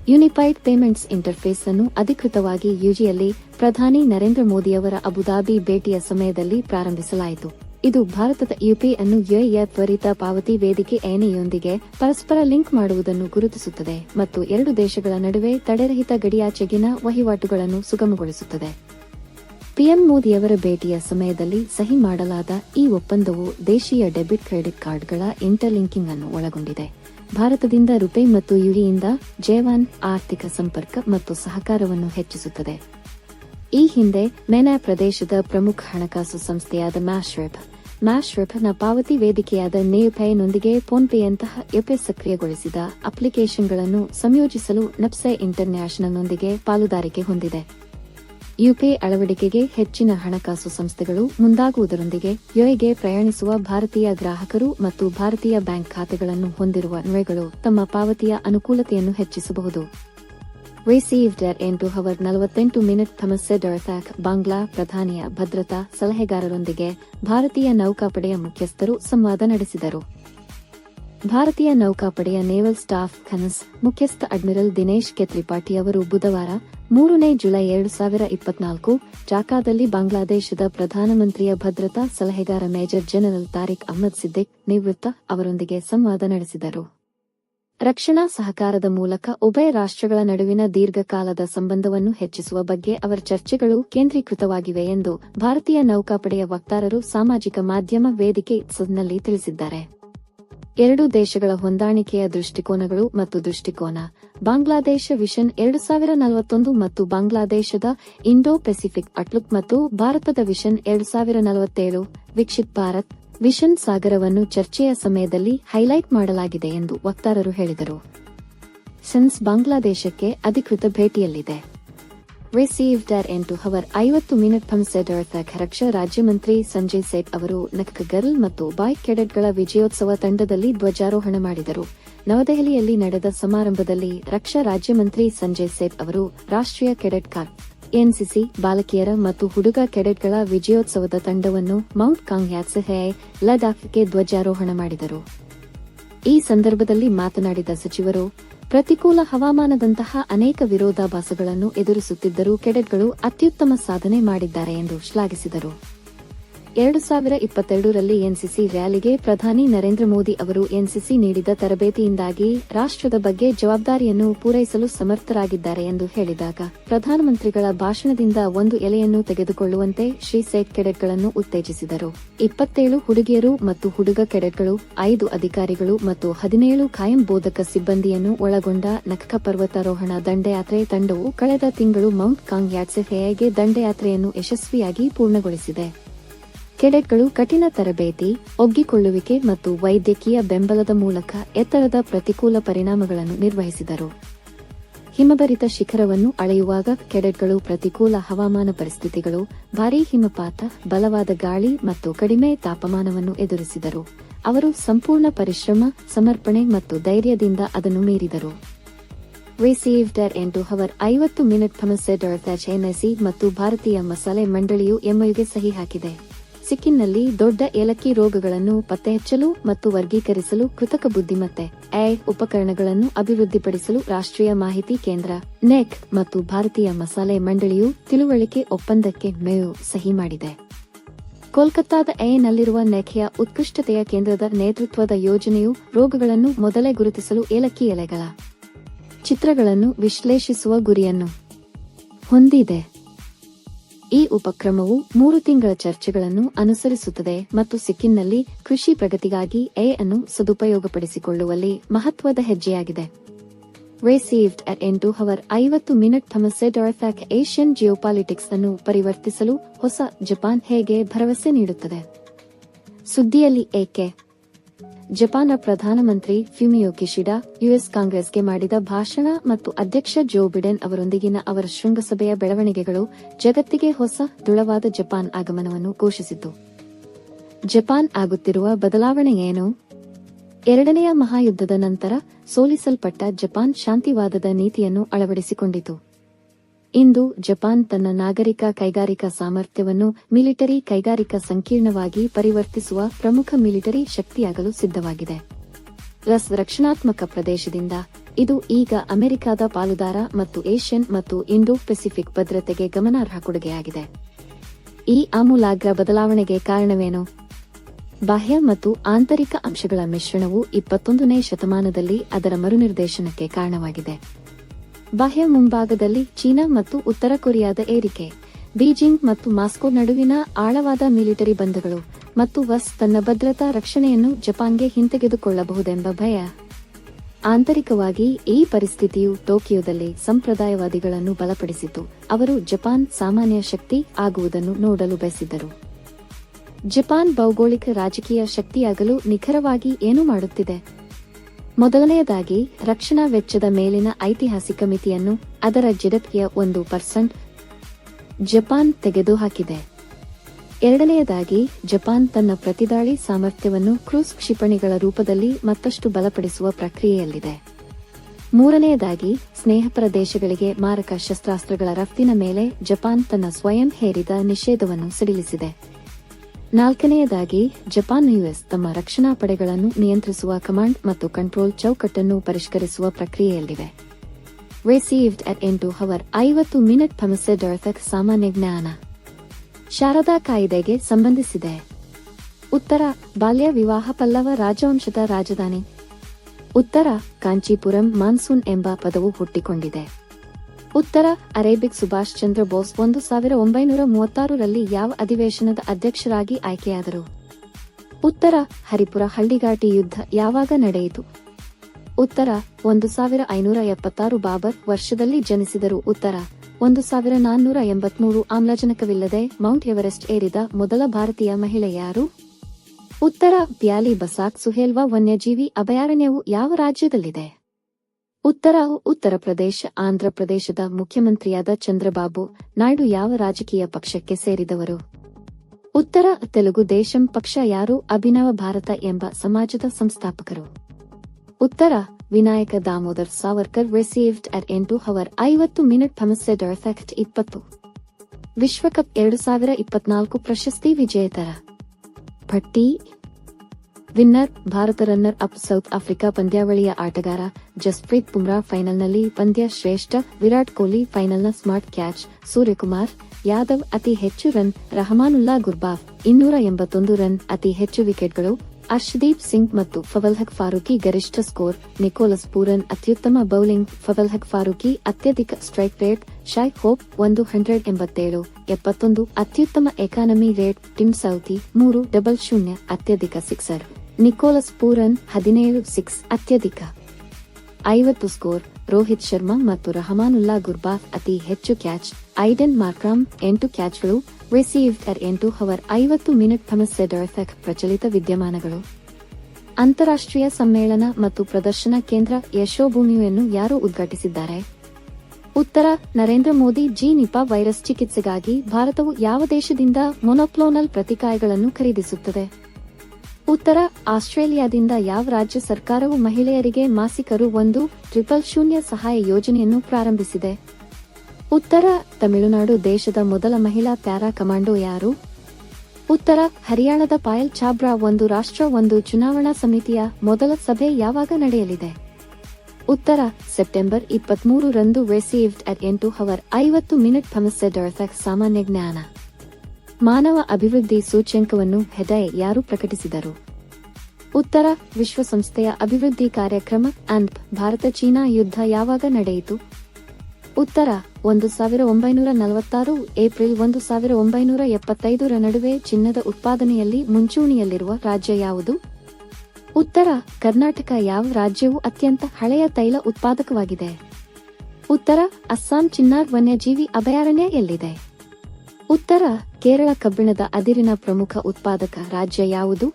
Speaker 2: ಯುನಿಫೈಡ್ ಪೇಮೆಂಟ್ಸ್ ಇಂಟರ್ಫೇಸ್ ಅನ್ನು ಅಧಿಕೃತವಾಗಿ ಯುಜಿಯಲ್ಲಿ ಪ್ರಧಾನಿ ನರೇಂದ್ರ ಮೋದಿಯವರ ಅಬುದಾಬಿ ಭೇಟಿಯ ಸಮಯದಲ್ಲಿ ಪ್ರಾರಂಭಿಸಲಾಯಿತು. ಇದು ಭಾರತದ ಯುಪಿ ಅನ್ನು ಯುಎಇಯ ತ್ವರಿತ ಪಾವತಿ ವೇದಿಕೆ ಏನೆಯೊಂದಿಗೆ ಪರಸ್ಪರ ಲಿಂಕ್ ಮಾಡುವುದನ್ನು ಗುರುತಿಸುತ್ತದೆ ಮತ್ತು ಎರಡು ದೇಶಗಳ ನಡುವೆ ತಡೆರಹಿತ ಗಡಿಯಾಚೆಗಿನ ವಹಿವಾಟುಗಳನ್ನು ಸುಗಮಗೊಳಿಸುತ್ತದೆ. ಪಿಎಂ ಮೋದಿಯವರ ಭೇಟಿಯ ಸಮಯದಲ್ಲಿ ಸಹಿ ಮಾಡಲಾದ ಈ ಒಪ್ಪಂದವು ದೇಶೀಯ ಡೆಬಿಟ್ ಕ್ರೆಡಿಟ್ ಕಾರ್ಡ್ಗಳ ಇಂಟರ್ಲಿಂಕಿಂಗ್ ಅನ್ನು ಒಳಗೊಂಡಿದೆ. ಭಾರತದಿಂದ ರುಪೆ ಮತ್ತು ಯುಇಯಿಂದ ಜೇವಾನ್ ಆರ್ಥಿಕ ಸಂಪರ್ಕ ಮತ್ತು ಸಹಕಾರವನ್ನು ಹೆಚ್ಚಿಸುತ್ತದೆ. ಈ ಹಿಂದೆ ಮೆನಾ ಪ್ರದೇಶದ ಪ್ರಮುಖ ಹಣಕಾಸು ಸಂಸ್ಥೆಯಾದ ಮ್ಯಾಶ್ರೆಪ್ ಮ್ಯಾಶ್ರೆಪ್ನ ಪಾವತಿ ವೇದಿಕೆಯಾದ ನೇಪೇನೊಂದಿಗೆ ಫೋನ್ಪೇಯಂತಹ ಎಪೆ ಸಕ್ರಿಯಗೊಳಿಸಿದ ಅಪ್ಲಿಕೇಶನ್ಗಳನ್ನು ಸಂಯೋಜಿಸಲು ನಪ್ಸೆ ಇಂಟರ್ನ್ಯಾಷನಲ್ನೊಂದಿಗೆ ಪಾಲುದಾರಿಕೆ ಹೊಂದಿದೆ. ಯುಪಿ ಅಳವಡಿಕೆಗೆ ಹೆಚ್ಚಿನ ಹಣಕಾಸು ಸಂಸ್ಥೆಗಳು ಮುಂದಾಗುವುದರೊಂದಿಗೆ ಯುಎಗೆ ಪ್ರಯಾಣಿಸುವ ಭಾರತೀಯ ಗ್ರಾಹಕರು ಮತ್ತು ಭಾರತೀಯ ಬ್ಯಾಂಕ್ ಖಾತೆಗಳನ್ನು ಹೊಂದಿರುವ ನೊವೆಗಳು ತಮ್ಮ ಪಾವತಿಯ ಅನುಕೂಲತೆಯನ್ನು ಹೆಚ್ಚಿಸಬಹುದು. ರಿಸೀವ್ಡ್ ಅಟ್ ಎಂಟು ಹವರ್ ನಲವತ್ತೆಂಟು ಮಿನಿಟ್ ಥಮಸ್ಸೆ ಡೊರ್ಥಾಕ್ ಬಾಂಗ್ಲಾ ಪ್ರಧಾನಿಯ ಭದ್ರತಾ ಸಲಹೆಗಾರರೊಂದಿಗೆ ಭಾರತೀಯ ನೌಕಾಪಡೆಯ ಮುಖ್ಯಸ್ಥರು ಸಂವಾದ ನಡೆಸಿದರು. ಭಾರತೀಯ ನೌಕಾಪಡೆಯ ನೇವಲ್ ಸ್ಟಾಫ್ ಖನಸ್ ಮುಖ್ಯಸ್ಥ ಅಡ್ಮಿರಲ್ ದಿನೇಶ್ ಕೆ ತ್ರಿಪಾಠಿ ಅವರು ಬುಧವಾರ ಮೂರನೇ ಜುಲೈ ಎರಡು ಸಾವಿರ ಇಪ್ಪತ್ನಾಲ್ಕು ಢಾಕಾದಲ್ಲಿ ಬಾಂಗ್ಲಾದೇಶದ ಪ್ರಧಾನಮಂತ್ರಿಯ ಭದ್ರತಾ ಸಲಹೆಗಾರ ಮೇಜರ್ ಜನರಲ್ ತಾರಿಕ್ ಅಹಮದ್ ಸಿದ್ದಿಕ್ ನಿವೃತ್ತ ಅವರೊಂದಿಗೆ ಸಂವಾದ ನಡೆಸಿದರು. ರಕ್ಷಣಾ ಸಹಕಾರದ ಮೂಲಕ ಉಭಯ ರಾಷ್ಟ್ರಗಳ ನಡುವಿನ ದೀರ್ಘಕಾಲದ ಸಂಬಂಧವನ್ನು ಹೆಚ್ಚಿಸುವ ಬಗ್ಗೆ ಅವರ ಚರ್ಚೆಗಳು ಕೇಂದ್ರೀಕೃತವಾಗಿವೆ ಎಂದು ಭಾರತೀಯ ನೌಕಾಪಡೆಯ ವಕ್ತಾರರು ಸಾಮಾಜಿಕ ಮಾಧ್ಯಮ ವೇದಿಕೆ ನಲ್ಲಿ ತಿಳಿಸಿದ್ದಾರೆ. ಎರಡು ದೇಶಗಳ ಹೊಂದಾಣಿಕೆಯ ದೃಷ್ಟಿಕೋನಗಳು ಮತ್ತು ದೃಷ್ಟಿಕೋನ. ಬಾಂಗ್ಲಾದೇಶ ವಿಷನ್ ಎರಡು ಸಾವಿರ ನಲವತ್ತೊಂದು ಮತ್ತು ಬಾಂಗ್ಲಾದೇಶದ ಇಂಡೋ ಪೆಸಿಫಿಕ್ ಅಟ್ಲುಕ್ ಮತ್ತು ಭಾರತದ ವಿಷನ್ ಎರಡು ಸಾವಿರ ನಲವತ್ತೇಳು, ವಿಕ್ಷಿತ್ ಭಾರತ್ ವಿಷನ್ ಸಾಗರವನ್ನು ಚರ್ಚೆಯ ಸಮಯದಲ್ಲಿ ಹೈಲೈಟ್ ಮಾಡಲಾಗಿದೆ ಎಂದು ವಕ್ತಾರರು ಹೇಳಿದರು. ಸೆನ್ಸ್ ಬಾಂಗ್ಲಾದೇಶಕ್ಕೆ ಅಧಿಕೃತ ಭೇಟಿಯಲ್ಲಿದೆ. ರಿಸೀವ್ ಡರ್ ಎಂಟು ಹವರ್ ಐವತ್ತು ಮಿನಿಟ್ ಫಂಸೆಡ್ ರಕ್ಷಾ ರಾಜ್ಯಮಂತ್ರಿ ಸಂಜಯ್ ಸೇಠ್ ಅವರು ನಕ್ ಗರ್ಲ್ ಮತ್ತು ಬಾಯ್ ಕೆಡೆಟ್ಗಳ ವಿಜಯೋತ್ಸವ ತಂಡದಲ್ಲಿ ಧ್ವಜಾರೋಹಣ ಮಾಡಿದರು. ನವದೆಹಲಿಯಲ್ಲಿ ನಡೆದ ಸಮಾರಂಭದಲ್ಲಿ ರಕ್ಷಾ ರಾಜ್ಯಮಂತ್ರಿ ಸಂಜಯ್ ಸೇಠ್ ಅವರು ರಾಷ್ಟ್ರೀಯ ಕೆಡೆಟ್ ಕಾರ್ಪ್ ಎನ್ಸಿಸಿ ಬಾಲಕಿಯರ ಮತ್ತು ಹುಡುಗ ಕೆಡೆಟ್ಗಳ ವಿಜಯೋತ್ಸವದ ತಂಡವನ್ನು ಮೌಂಟ್ ಕಾಂಗ್ ಯಾತ್ಸಹೆ ಲಡಾಖ್ಗೆ ಧ್ವಜಾರೋಹಣ ಮಾಡಿದರು. ಈ ಸಂದರ್ಭದಲ್ಲಿ ಮಾತನಾಡಿದ ಸಚಿವರು, ಪ್ರತಿಕೂಲ ಹವಾಮಾನದಂತಹ ಅನೇಕ ವಿರೋಧಾಭಾಸಗಳನ್ನು ಎದುರಿಸುತ್ತಿದ್ದರೂ ಕೆಡೆಟ್ಗಳು ಅತ್ಯುತ್ತಮ ಸಾಧನೆ ಮಾಡಿದ್ದಾರೆ ಎಂದು ಶ್ಲಾಘಿಸಿದರು. ಎರಡು ಸಾವಿರ ಇಪ್ಪತ್ತೆರಡರಲ್ಲಿ ಎನ್ಸಿಸಿ ರ್ಯಾಲಿಗೆ ಪ್ರಧಾನಿ ನರೇಂದ್ರ ಮೋದಿ ಅವರು ಎನ್ಸಿಸಿ ನೀಡಿದ ತರಬೇತಿಯಿಂದಾಗಿ ರಾಷ್ಟ್ರದ ಬಗ್ಗೆ ಜವಾಬ್ದಾರಿಯನ್ನು ಪೂರೈಸಲು ಸಮರ್ಥರಾಗಿದ್ದಾರೆ ಎಂದು ಹೇಳಿದಾಗ ಪ್ರಧಾನಮಂತ್ರಿಗಳ ಭಾಷಣದಿಂದ ಒಂದು ಎಲೆಯನ್ನು ತೆಗೆದುಕೊಳ್ಳುವಂತೆ ಶ್ರೀ ಸೇಟ್ ಕೆಡೆಟ್ಗಳನ್ನು ಉತ್ತೇಜಿಸಿದರು. ಇಪ್ಪತ್ತೇಳು ಹುಡುಗಿಯರು ಮತ್ತು ಹುಡುಗ ಕೆಡೆಟ್ಗಳು, ಐದು ಅಧಿಕಾರಿಗಳು ಮತ್ತು ಹದಿನೇಳು ಖಾಯಂ ಬೋಧಕ ಸಿಬ್ಬಂದಿಯನ್ನು ಒಳಗೊಂಡ ನಖ ಪರ್ವತಾರೋಹಣ ದಂಡಯಾತ್ರೆ ತಂಡವು ಕಳೆದ ತಿಂಗಳು ಮೌಂಟ್ ಕಾಂಗ್ ಯಾಟ್ಸೆಫೆಯಗೆ ದಂಡಯಾತ್ರೆಯನ್ನು ಯಶಸ್ವಿಯಾಗಿ ಪೂರ್ಣಗೊಳಿಸಿದೆ. ಕೆಡೆಟ್ಗಳು ಕಠಿಣ ತರಬೇತಿ, ಒಗ್ಗಿಕೊಳ್ಳುವಿಕೆ ಮತ್ತು ವೈದ್ಯಕೀಯ ಬೆಂಬಲದ ಮೂಲಕ ಎತ್ತರದ ಪ್ರತಿಕೂಲ ಪರಿಣಾಮಗಳನ್ನು ನಿರ್ವಹಿಸಿದರು. ಹಿಮಭರಿತ ಶಿಖರವನ್ನು ಅಳೆಯುವಾಗ ಕೆಡೆಟ್ಗಳು ಪ್ರತಿಕೂಲ ಹವಾಮಾನ ಪರಿಸ್ಥಿತಿಗಳು, ಭಾರೀ ಹಿಮಪಾತ, ಬಲವಾದ ಗಾಳಿ ಮತ್ತು ಕಡಿಮೆ ತಾಪಮಾನವನ್ನು ಎದುರಿಸಿದರು. ಅವರು ಸಂಪೂರ್ಣ ಪರಿಶ್ರಮ, ಸಮರ್ಪಣೆ ಮತ್ತು ಧೈರ್ಯದಿಂದ ಅದನ್ನು ಮೀರಿದರು. ರಿಸೀವ್ಡ್ ಎಂಟು ಹವರ್ ಐವತ್ತು ಮಿನಿಟ್ ಥಮಸೆಡ್ ಚೈನಸಿ ಮತ್ತು ಭಾರತೀಯ ಮಸಾಲೆ ಮಂಡಳಿಯು ಎಂಐಗೆ ಸಹಿ ಹಾಕಿದೆ. ಸಿಕ್ಕಿಂನಲ್ಲಿ ದೊಡ್ಡ ಏಲಕ್ಕಿ ರೋಗಗಳನ್ನು ಪತ್ತೆಹಚ್ಚಲು ಮತ್ತು ವರ್ಗೀಕರಿಸಲು ಕೃತಕ ಬುದ್ಧಿಮತ್ತೆ ಐ ಉಪಕರಣಗಳನ್ನು ಅಭಿವೃದ್ಧಿಪಡಿಸಲು ರಾಷ್ಟ್ರೀಯ ಮಾಹಿತಿ ಕೇಂದ್ರ, ನೆಕ್ ಮತ್ತು ಭಾರತೀಯ ಮಸಾಲೆ ಮಂಡಳಿಯು ತಿಳುವಳಿಕೆ ಒಪ್ಪಂದಕ್ಕೆ ಮೇಯು ಸಹಿ ಮಾಡಿದೆ. ಕೋಲ್ಕತ್ತಾದ ಎನಲ್ಲಿರುವ ನೆಖೆಯ ಉತ್ಕೃಷ್ಟತೆಯ ಕೇಂದ್ರದ ನೇತೃತ್ವದ ಯೋಜನೆಯು ರೋಗಗಳನ್ನು ಮೊದಲೇ ಗುರುತಿಸಲು ಏಲಕ್ಕಿ ಎಲೆಗಳ ಚಿತ್ರಗಳನ್ನು ವಿಶ್ಲೇಷಿಸುವ ಗುರಿಯನ್ನು ಹೊಂದಿದೆ. ಈ ಉಪಕ್ರಮವು ಮೂರು ತಿಂಗಳ ಚರ್ಚೆಗಳನ್ನು ಅನುಸರಿಸುತ್ತದೆ ಮತ್ತು ಸಿಕ್ಕಿಂನಲ್ಲಿ ಕೃಷಿ ಪ್ರಗತಿಗಾಗಿ ಎ ಅನ್ನು ಸದುಪಯೋಗಪಡಿಸಿಕೊಳ್ಳುವಲ್ಲಿ ಮಹತ್ವದ ಹೆಜ್ಜೆಯಾಗಿದೆ. ರಿಸೀವ್ಡ್ ಅಟ್ ಎಂಟು ಹವರ್ ಐವತ್ತು ಮಿನಿಟ್ ಥಮಸೆ ಡೊರಫ್ಯಾಕ್ ಏಷ್ಯನ್ ಜಿಯೋಪಾಲಿಟಿಕ್ಸ್ ಅನ್ನು ಪರಿವರ್ತಿಸಲು ಹೊಸ ಜಪಾನ್ ಹೇಗೆ ಭರವಸೆ ನೀಡುತ್ತದೆ? ಸುದ್ದಿಯಲ್ಲಿ ಏಕೆ? ಜಪಾನ್ನ ಪ್ರಧಾನಮಂತ್ರಿ ಫ್ಯೂಮಿಯೋ ಕಿಶಿಡಾ, ಯುಎಸ್ ಕಾಂಗ್ರೆಸ್ಗೆ ಮಾಡಿದ ಭಾಷಣ ಮತ್ತು ಅಧ್ಯಕ್ಷ ಜೋ ಬಿಡೆನ್ ಅವರೊಂದಿಗಿನ ಅವರ ಶೃಂಗಸಭೆಯ ಬೆಳವಣಿಗೆಗಳು ಜಗತ್ತಿಗೆ ಹೊಸ ದೃಢವಾದ ಜಪಾನ್ ಆಗಮನವನ್ನು ಘೋಷಿಸಿತು. ಜಪಾನ್ ಆಗುತ್ತಿರುವ ಬದಲಾವಣೆ ಏನು? ಎರಡನೆಯ ಮಹಾಯುದ್ಧದ ನಂತರ ಸೋಲಿಸಲ್ಪಟ್ಟ ಜಪಾನ್ ಶಾಂತಿವಾದದ ನೀತಿಯನ್ನು ಅಳವಡಿಸಿಕೊಂಡಿತು. ಇಂದು ಜಪಾನ್ ತನ್ನ ನಾಗರಿಕ ಕೈಗಾರಿಕಾ ಸಾಮರ್ಥ್ಯವನ್ನು ಮಿಲಿಟರಿ ಕೈಗಾರಿಕಾ ಸಂಕೀರ್ಣವಾಗಿ ಪರಿವರ್ತಿಸುವ ಪ್ರಮುಖ ಮಿಲಿಟರಿ ಶಕ್ತಿಯಾಗಲು ಸಿದ್ಧವಾಗಿದೆ. ರಸ್ ರಕ್ಷಣಾತ್ಮಕ ಪ್ರದೇಶದಿಂದ ಇದು ಈಗ ಅಮೆರಿಕದ ಪಾಲುದಾರ ಮತ್ತು ಏಷ್ಯನ್ ಮತ್ತು ಇಂಡೋ ಪೆಸಿಫಿಕ್ ಭದ್ರತೆಗೆ ಗಮನಾರ್ಹ ಕೊಡುಗೆಯಾಗಿದೆ ಈ ಆಮೂಲಾಗ್ರ ಬದಲಾವಣೆಗೆ ಕಾರಣವೇನು? ಬಾಹ್ಯ ಮತ್ತು ಆಂತರಿಕ ಅಂಶಗಳ ಮಿಶ್ರಣವು ಇಪ್ಪತ್ತೊಂದನೇ ಶತಮಾನದಲ್ಲಿ ಅದರ ಮರುನಿರ್ದೇಶನಕ್ಕೆ ಕಾರಣವಾಗಿದೆ. ಬಾಹ್ಯ ಮುಂಭಾಗದಲ್ಲಿ ಚೀನಾ ಮತ್ತು ಉತ್ತರ ಕೊರಿಯಾದ ಏರಿಕೆ. ಬೀಜಿಂಗ್ ಮತ್ತು ಮಾಸ್ಕೋ ನಡುವಿನ ಆಳವಾದ ಮಿಲಿಟರಿ ಬಂಧಗಳು ಮತ್ತು ವಸ್ ತನ್ನ ಭದ್ರತಾ ರಕ್ಷಣೆಯನ್ನು ಜಪಾನ್ಗೆ ಹಿಂತೆಗೆದುಕೊಳ್ಳಬಹುದೆಂಬ ಭಯ. ಆಂತರಿಕವಾಗಿ ಈ ಪರಿಸ್ಥಿತಿಯು ಟೋಕಿಯೋದಲ್ಲಿ ಸಂಪ್ರದಾಯವಾದಿಗಳನ್ನು ಬಲಪಡಿಸಿತು. ಅವರು ಜಪಾನ್ ಸಾಮಾನ್ಯ ಶಕ್ತಿ ಆಗುವುದನ್ನು ನೋಡಲು ಬಯಸಿದ್ದರು. ಜಪಾನ್ ಭೌಗೋಳಿಕ ರಾಜಕೀಯ ಶಕ್ತಿಯಾಗಲು ನಿಖರವಾಗಿ ಏನು ಮಾಡುತ್ತಿದೆ? ಮೊದಲನೆಯದಾಗಿ, ರಕ್ಷಣಾ ವೆಚ್ಚದ ಮೇಲಿನ ಐತಿಹಾಸಿಕ ಮಿತಿಯನ್ನು ಅದರ ಜಿಡಪಿಯ ಒಂದು ಪರ್ಸೆಂಟ್ ಜಪಾನ್ ತೆಗೆದುಹಾಕಿದೆ. ಎರಡನೆಯದಾಗಿ, ಜಪಾನ್ ತನ್ನ ಪ್ರತಿದಾಳಿ ಸಾಮರ್ಥ್ಯವನ್ನು ಕ್ರೂಸ್ ಕ್ಷಿಪಣಿಗಳ ರೂಪದಲ್ಲಿ ಮತ್ತಷ್ಟು ಬಲಪಡಿಸುವ ಪ್ರಕ್ರಿಯೆಯಲ್ಲಿದೆ. ಮೂರನೆಯದಾಗಿ ಸ್ನೇಹಪರ ದೇಶಗಳಿಗೆ ಮಾರಕ ಶಸ್ತ್ರಾಸ್ತ್ರಗಳ ರಫ್ತಿನ ಮೇಲೆ ಜಪಾನ್ ತನ್ನ ಸ್ವಯಂ ಹೇರಿದ ನಿಷೇಧವನ್ನು ಸಡಿಲಿಸಿದೆ. ನಾಲ್ಕನೆಯದಾಗಿ, ಜಪಾನ್ ಯುಎಸ್ ತಮ್ಮ ರಕ್ಷಣಾ ಪಡೆಗಳನ್ನು ನಿಯಂತ್ರಿಸುವ ಕಮಾಂಡ್ ಮತ್ತು ಕಂಟ್ರೋಲ್ ಚೌಕಟ್ಟನ್ನು ಪರಿಷ್ಕರಿಸುವ ಪ್ರಕ್ರಿಯೆಯಲ್ಲಿವೆ. ರಿಸೀವ್ಡ್ ಅಟ್ ಎಂಟು ಹವರ್ ಐವತ್ತು ಮಿನಿಟ್ ಸಮಸ್ಯೆ ಡೊರತಕ್ ಸಾಮಾನ್ಯ ಜ್ಞಾನ. ಶಾರದಾ ಕಾಯಿದೆಗೆ ಸಂಬಂಧಿಸಿದೆ. ಉತ್ತರ, ಬಾಲ್ಯ ವಿವಾಹ ಪಲ್ಲವ ರಾಜವಂಶದ ರಾಜಧಾನಿ. ಉತ್ತರ, ಕಾಂಚೀಪುರಂ ಮಾನ್ಸೂನ್ ಎಂಬ ಪದವು ಹುಟ್ಟಿಕೊಂಡಿದೆ. ಉತ್ತರ ಅರೇಬಿಕ್ ಸುಭಾಷ್ ಚಂದ್ರ ಬೋಸ್ ಒಂದು ಸಾವಿರ ಒಂಬೈನೂರ ಮೂವತ್ತಾರರಲ್ಲಿ ಯಾವ ಅಧಿವೇಶನದ ಅಧ್ಯಕ್ಷರಾಗಿ ಆಯ್ಕೆಯಾದರು? ಉತ್ತರ, ಹರಿಪುರ ಹಳ್ಳಿಗಾಟಿ ಯುದ್ಧ ಯಾವಾಗ ನಡೆಯಿತು? ಉತ್ತರ, ಒಂದು ಸಾವಿರ ಐನೂರ ಎಪ್ಪತ್ತಾರು ಬಾಬರ್ ವರ್ಷದಲ್ಲಿ ಜನಿಸಿದರು. ಉತ್ತರ, ಒಂದು ಸಾವಿರ ನಾನ್ನೂರ ಎಂಬತ್ಮೂರು ಆಮ್ಲಜನಕವಿಲ್ಲದೆ ಮೌಂಟ್ ಎವರೆಸ್ಟ್ ಏರಿದ ಮೊದಲ ಭಾರತೀಯ ಮಹಿಳೆ ಯಾರು? ಉತ್ತರ, ಬ್ಯಾಲಿ ಬಸಾಕ್ ಸುಹೇಲ್ವಾ ವನ್ಯಜೀವಿ ಅಭಯಾರಣ್ಯವು ಯಾವ ರಾಜ್ಯದಲ್ಲಿದೆ? ಉತ್ತರ ಉತ್ತರ ಪ್ರದೇಶ, ಆಂಧ್ರ ಪ್ರದೇಶದ ಮುಖ್ಯಮಂತ್ರಿಯಾದ ಚಂದ್ರಬಾಬು ನಾಯ್ಡು ಯಾವ ರಾಜಕೀಯ ಪಕ್ಷಕ್ಕೆ ಸೇರಿದವರು? ಉತ್ತರ, ತೆಲುಗು ದೇಶಂ ಪಕ್ಷ ಯಾರು? ಅಭಿನವ ಭಾರತ ಎಂಬ ಸಮಾಜದ ಸಂಸ್ಥಾಪಕರು. ಉತ್ತರ, ವಿನಾಯಕ ದಾಮೋದರ್ ಸಾವರ್ಕರ್ ರಿಸೀವ್ಡ್ ಅಟ್ ಎಂಟು ಹವರ್ ಐವತ್ತು ಮಿನಿಟ್ ಸಮಸ್ಯೆ ಎಫೆಕ್ಟ್ ಇಪ್ಪತ್ತು. ವಿಶ್ವಕಪ್ ಎರಡು ಸಾವಿರ ಇಪ್ಪತ್ನಾಲ್ಕು ಪ್ರಶಸ್ತಿ ವಿಜೇತರ. ಭಟ್ಟಿ winner, Bharat runner up South Africa ಪಂದ್ಯಾವಳಿಯ ಆಟಗಾರ ಜಸ್ಪ್ರೀತ್ ಬುಮ್ರಾ ಫೈನಲ್ನಲ್ಲಿ ಪಂದ್ಯ ಶ್ರೇಷ್ಠ, ವಿರಾಟ್ ಕೊಹ್ಲಿ ಫೈನಲ್ನ ಸ್ಮಾರ್ಟ್ ಕ್ಯಾಚ್ ಸೂರ್ಯಕುಮಾರ್ ಯಾದವ್ ಅತಿ ಹೆಚ್ಚು ರನ್ ರಹಮಾನುಲ್ಲಾ ಗುರ್ಬಾ ಇನ್ನೂರ ಎಂಬತ್ತೊಂದು ರನ್ ಅತಿ ಹೆಚ್ಚು ವಿಕೆಟ್ಗಳು ಅರ್ಷದೀಪ್ ಸಿಂಗ್ ಮತ್ತು ಫವಲ್ಹಕ್ ಫಾರೂಕಿ ಗರಿಷ್ಠ ಸ್ಕೋರ್, ನಿಕೋಲಸ್ ಪೂರನ್ ಅತ್ಯುತ್ತಮ ಬೌಲಿಂಗ್, ಫವಲ್ಹಕ್ ಫಾರೂಕಿ ಅತ್ಯಧಿಕ ಸ್ಟ್ರೈಕ್ ರೇಟ್ ಶಾಯ್ ಹೋಪ್ ಒಂದು ಹಂಡ್ರೆಡ್ ಎಂಬತ್ತೇಳು, ಎಪ್ಪತ್ತೊಂದು ಅತ್ಯುತ್ತಮ ಎಕಾನಮಿ ರೇಟ್, ಟಿಮ್ ಸೌತಿ ಮೂರು ಡಬಲ್ ಶೂನ್ಯ ಅತ್ಯಧಿಕ ಸಿಕ್ಸರ್, ನಿಕೋಲಸ್ ಪೂರನ್ ಹದಿನೇಳು ಸಿಕ್ಸ್ ಅತ್ಯಧಿಕ ಐವತ್ತು ಸ್ಕೋರ್, ರೋಹಿತ್ ಶರ್ಮಾ ಮತ್ತು ರಹಮಾನುಲ್ಲಾ ಗುರ್ಬಾ ಅತಿ ಹೆಚ್ಚು ಕ್ಯಾಚ್, ಐಡೆನ್ ಮಾರ್ಕ್ರಾಮ್ ಎಂಟು ಕ್ಯಾಚ್ಗಳು ರಿಸೀವ್ಡ್ ಅಟ್ ಎಂಟು ಹವರ್ ಐವತ್ತು ಮಿನಿಟ್ ಸಮಸ್ಯೆ ಡೊರೆಫೆಕ್ ಪ್ರಚಲಿತ ವಿದ್ಯಮಾನಗಳು. ಅಂತಾರಾಷ್ಟ್ರೀಯ ಸಮ್ಮೇಳನ ಮತ್ತು ಪ್ರದರ್ಶನ ಕೇಂದ್ರ ಯಶೋಭೂಮಿಯನ್ನು ಯಾರು ಉದ್ಘಾಟಿಸಿದ್ದಾರೆ? ಉತ್ತರ, ನರೇಂದ್ರ ಮೋದಿ ಜಿ ನಿಪಾ ವೈರಸ್ ಚಿಕಿತ್ಸೆಗಾಗಿ ಭಾರತವು ಯಾವ ದೇಶದಿಂದ ಮೊನೊಕ್ಲೋನಲ್ ಪ್ರತಿಕಾಯಗಳನ್ನು ಖರೀದಿಸುತ್ತದೆ? ಉತ್ತರ, ಆಸ್ಟ್ರೇಲಿಯಾದಿಂದ ಯಾವ ರಾಜ್ಯ ಸರ್ಕಾರವು ಮಹಿಳೆಯರಿಗೆ ಮಾಸಿಕರು ಒಂದು ಟ್ರಿಪಲ್ ಶೂನ್ಯ ಸಹಾಯ ಯೋಜನೆಯನ್ನು ಪ್ರಾರಂಭಿಸಿದೆ? ಉತ್ತರ ತಮಿಳುನಾಡು ದೇಶದ ಮೊದಲ ಮಹಿಳಾ ಪ್ಯಾರಾ ಕಮಾಂಡೋ ಯಾರು? ಉತ್ತರ, ಹರಿಯಾಣದ ಪಾಯಲ್ ಛಾಬ್ರಾ ಒಂದು ರಾಷ್ಟ್ರ, ಒಂದು ಚುನಾವಣಾ ಸಮಿತಿಯ ಮೊದಲ ಸಭೆ ಯಾವಾಗ ನಡೆಯಲಿದೆ? ಉತ್ತರ, ಸೆಪ್ಟೆಂಬರ್ ಇಪ್ಪತ್ಮೂರು ರಂದು ಅಟ್ ಎಂಟು ಹವರ್ ಐವತ್ತು ಮಿನಿಟ್ ಡೊರೆಫೆಕ್ ಸಾಮಾನ್ಯ ಜ್ಞಾನ. ಮಾನವ ಅಭಿವೃದ್ಧಿ ಸೂಚ್ಯಂಕವನ್ನು ಹೆಡೈ ಯಾರು ಪ್ರಕಟಿಸಿದರು? ಉತ್ತರ, ವಿಶ್ವಸಂಸ್ಥೆಯ ಅಭಿವೃದ್ಧಿ ಕಾರ್ಯಕ್ರಮ ಅಂಡ್ ಭಾರತ ಚೀನಾ ಯುದ್ಧ ಯಾವಾಗ ನಡೆಯಿತು? ಉತ್ತರ, ಒಂದು ಸಾವಿರ ಒಂಬೈನೂರ ನಲವತ್ತಾರು, ಏಪ್ರಿಲ್ ಒಂದು ಸಾವಿರ ಒಂಬೈನೂರ ಎಪ್ಪತ್ತೈದರ ನಡುವೆ ಚಿನ್ನದ ಉತ್ಪಾದನೆಯಲ್ಲಿ ಮುಂಚೂಣಿಯಲ್ಲಿರುವ ರಾಜ್ಯ ಯಾವುದು? ಉತ್ತರ, ಕರ್ನಾಟಕ ಯಾವ ರಾಜ್ಯವು ಅತ್ಯಂತ ಹಳೆಯ ತೈಲ ಉತ್ಪಾದಕವಾಗಿದೆ? ಉತ್ತರ, ಅಸ್ಸಾಂ ಚಿನ್ನಾರ್ ವನ್ಯಜೀವಿ ಅಭಯಾರಣ್ಯ ಎಲ್ಲಿದೆ? ಉತ್ತರ, ಕೇರಳ ಕಬ್ಬಿಣದ ಅದಿರಿನ ಪ್ರಮುಖ ಉತ್ಪಾದಕ ರಾಜ್ಯ ಯಾವುದು?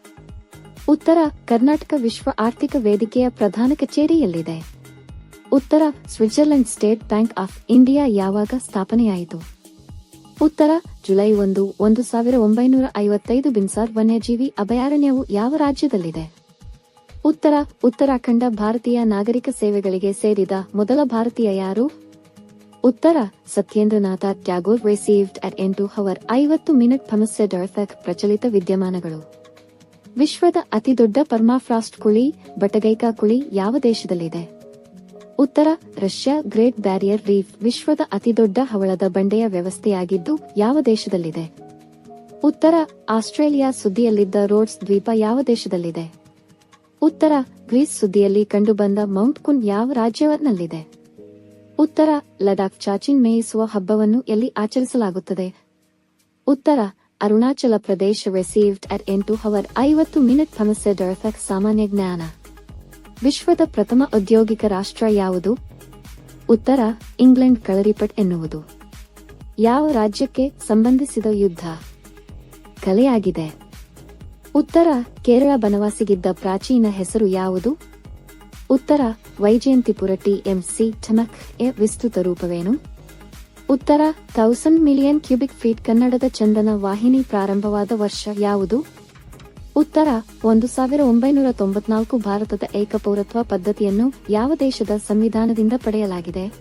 Speaker 2: ಉತ್ತರ, ಕರ್ನಾಟಕ ವಿಶ್ವ ಆರ್ಥಿಕ ವೇದಿಕೆಯ ಪ್ರಧಾನ ಕಚೇರಿ ಎಲ್ಲಿದೆ? ಉತ್ತರ Switzerland State Bank of India ಯಾವಾಗ ಸ್ಥಾಪನೆಯಾಯಿತು? ಉತ್ತರ ಜುಲೈ ಒಂದು ಒಂದು ಸಾವಿರ ಒಂಬೈನೂರ ಐವತ್ತೈದು ಬಿನ್ಸಾರ್ ವನ್ಯಜೀವಿ ಅಭಯಾರಣ್ಯವು ಯಾವ ರಾಜ್ಯದಲ್ಲಿದೆ? ಉತ್ತರ, ಉತ್ತರಾಖಂಡ ಭಾರತೀಯ ನಾಗರಿಕ ಸೇವೆಗಳಿಗೆ ಸೇರಿದ ಮೊದಲ ಭಾರತೀಯ ಯಾರು? ಉತ್ತರ, ಸತ್ಯೇಂದ್ರನಾಥ ಟ್ಯಾಗೋರ್ ರಿಸೀವ್ಡ್ ಅಟ್ ಎಂಟು ಹವರ್ ಐವತ್ತು ಮಿನಿಟ್ ಫಮಸ್ಸೆ ಅರ್ಥಕ್ ಪ್ರಚಲಿತ ವಿದ್ಯಮಾನಗಳು. ವಿಶ್ವದ ಅತಿದೊಡ್ಡ ಪರ್ಮಾಫ್ರಾಸ್ಟ್ ಕುಳಿ, ಬಟಗೈಕಾ ಕುಳಿ ಯಾವ ದೇಶದಲ್ಲಿದೆ? ಉತ್ತರ, ರಷ್ಯಾ ಗ್ರೇಟ್ ಬ್ಯಾರಿಯರ್ ರೀಫ್ ವಿಶ್ವದ ಅತಿದೊಡ್ಡ ಹವಳದ ಬಂಡೆಯ ವ್ಯವಸ್ಥೆಯಾಗಿದ್ದು ಯಾವ ದೇಶದಲ್ಲಿದೆ? ಉತ್ತರ, ಆಸ್ಟ್ರೇಲಿಯಾ ಸುದ್ದಿಯಲ್ಲಿದ್ದ ರೋಡ್ಸ್ ದ್ವೀಪ ಯಾವ ದೇಶದಲ್ಲಿದೆ? ಉತ್ತರ, ಗ್ರೀಸ್ ಸುದ್ದಿಯಲ್ಲಿ ಕಂಡುಬಂದ ಮೌಂಟ್ ಕುನ್ ಯಾವ ರಾಜ್ಯವನ್ನಲ್ಲಿದೆ ಉತ್ತರ, ಲಡಾಖ್ ಚಾಚಿನ್ ಮೇಯಿಸುವ ಹಬ್ಬವನ್ನು ಎಲ್ಲಿ ಆಚರಿಸಲಾಗುತ್ತದೆ? ಉತ್ತರ, ಅರುಣಾಚಲ ಪ್ರದೇಶ ರೆಸೀವ್ಡ್ ಅಟ್ ಎಂಟು ಹವರ್ ಐವತ್ತು ಮಿನಿಟ್ ಸಮಸ್ಯೆ ಡರ್ಫಕ್ ಸಾಮಾನ್ಯ ಜ್ಞಾನ. ವಿಶ್ವದ ಪ್ರಥಮ ಔದ್ಯೋಗಿಕ ರಾಷ್ಟ್ರ ಯಾವುದು? ಉತ್ತರ, ಇಂಗ್ಲೆಂಡ್ ಕಳರಿಪಟ್ ಎನ್ನುವುದು. ಯಾವ ರಾಜ್ಯಕ್ಕೆ ಸಂಬಂಧಿಸಿದ ಯುದ್ಧ? ಕಲೆಯಾಗಿದೆ. ಉತ್ತರ, ಕೇರಳ ಬನವಾಸಿಗಿದ್ದ ಪ್ರಾಚೀನ ಹೆಸರು ಯಾವುದು? ಉತ್ತರ, ವೈಜಯಂತಿಪುರ ಟಿಎಂಸಿ ಚನಕ್ ಎ ವಿಸ್ತೃತ ರೂಪವೇನು? ಉತ್ತರ ಥೌಸಂಡ್ ಮಿಲಿಯನ್ ಕ್ಯೂಬಿಕ್ ಫೀಟ್ ಕನ್ನಡದ ಚಂದನ ವಾಹಿನಿ ಪ್ರಾರಂಭವಾದ ವರ್ಷ ಯಾವುದು? ಉತ್ತರ, ಒಂದು ಸಾವಿರ ಒಂಬೈನೂರ ತೊಂಬತ್ನಾಲ್ಕು ಭಾರತದ ಏಕಪೌರತ್ವ ಪದ್ಧತಿಯನ್ನು ಯಾವ ದೇಶದ ಸಂವಿಧಾನದಿಂದ ಪಡೆಯಲಾಗಿದೆ?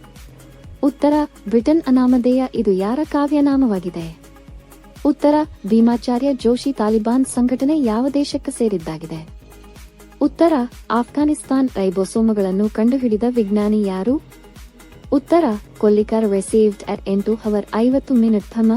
Speaker 2: ಉತ್ತರ, ಬ್ರಿಟನ್ ಅನಾಮಧೇಯ ಇದು ಯಾರ ಕಾವ್ಯನಾಮವಾಗಿದೆ? ಉತ್ತರ, ಭೀಮಾಚಾರ್ಯ ಜೋಶಿ ತಾಲಿಬಾನ್ ಸಂಘಟನೆ ಯಾವ ದೇಶಕ್ಕೆ ಸೇರಿದ್ದಾಗಿದೆ? ಉತ್ತರ, ಆಫ್ಘಾನಿಸ್ತಾನ್ ರೈಬೋಸೋಮಗಳನ್ನು ಕಂಡುಹಿಡಿದ ವಿಜ್ಞಾನಿ ಯಾರು? ಉತ್ತರ, ಕೊಲ್ಲಿಕರ್ ರೆಸೀವ್ಡ್ ಅಟ್ ಎಂಟು ಹವರ್ ಐವತ್ತು ಮಿನಿಟ್, ಥಮ.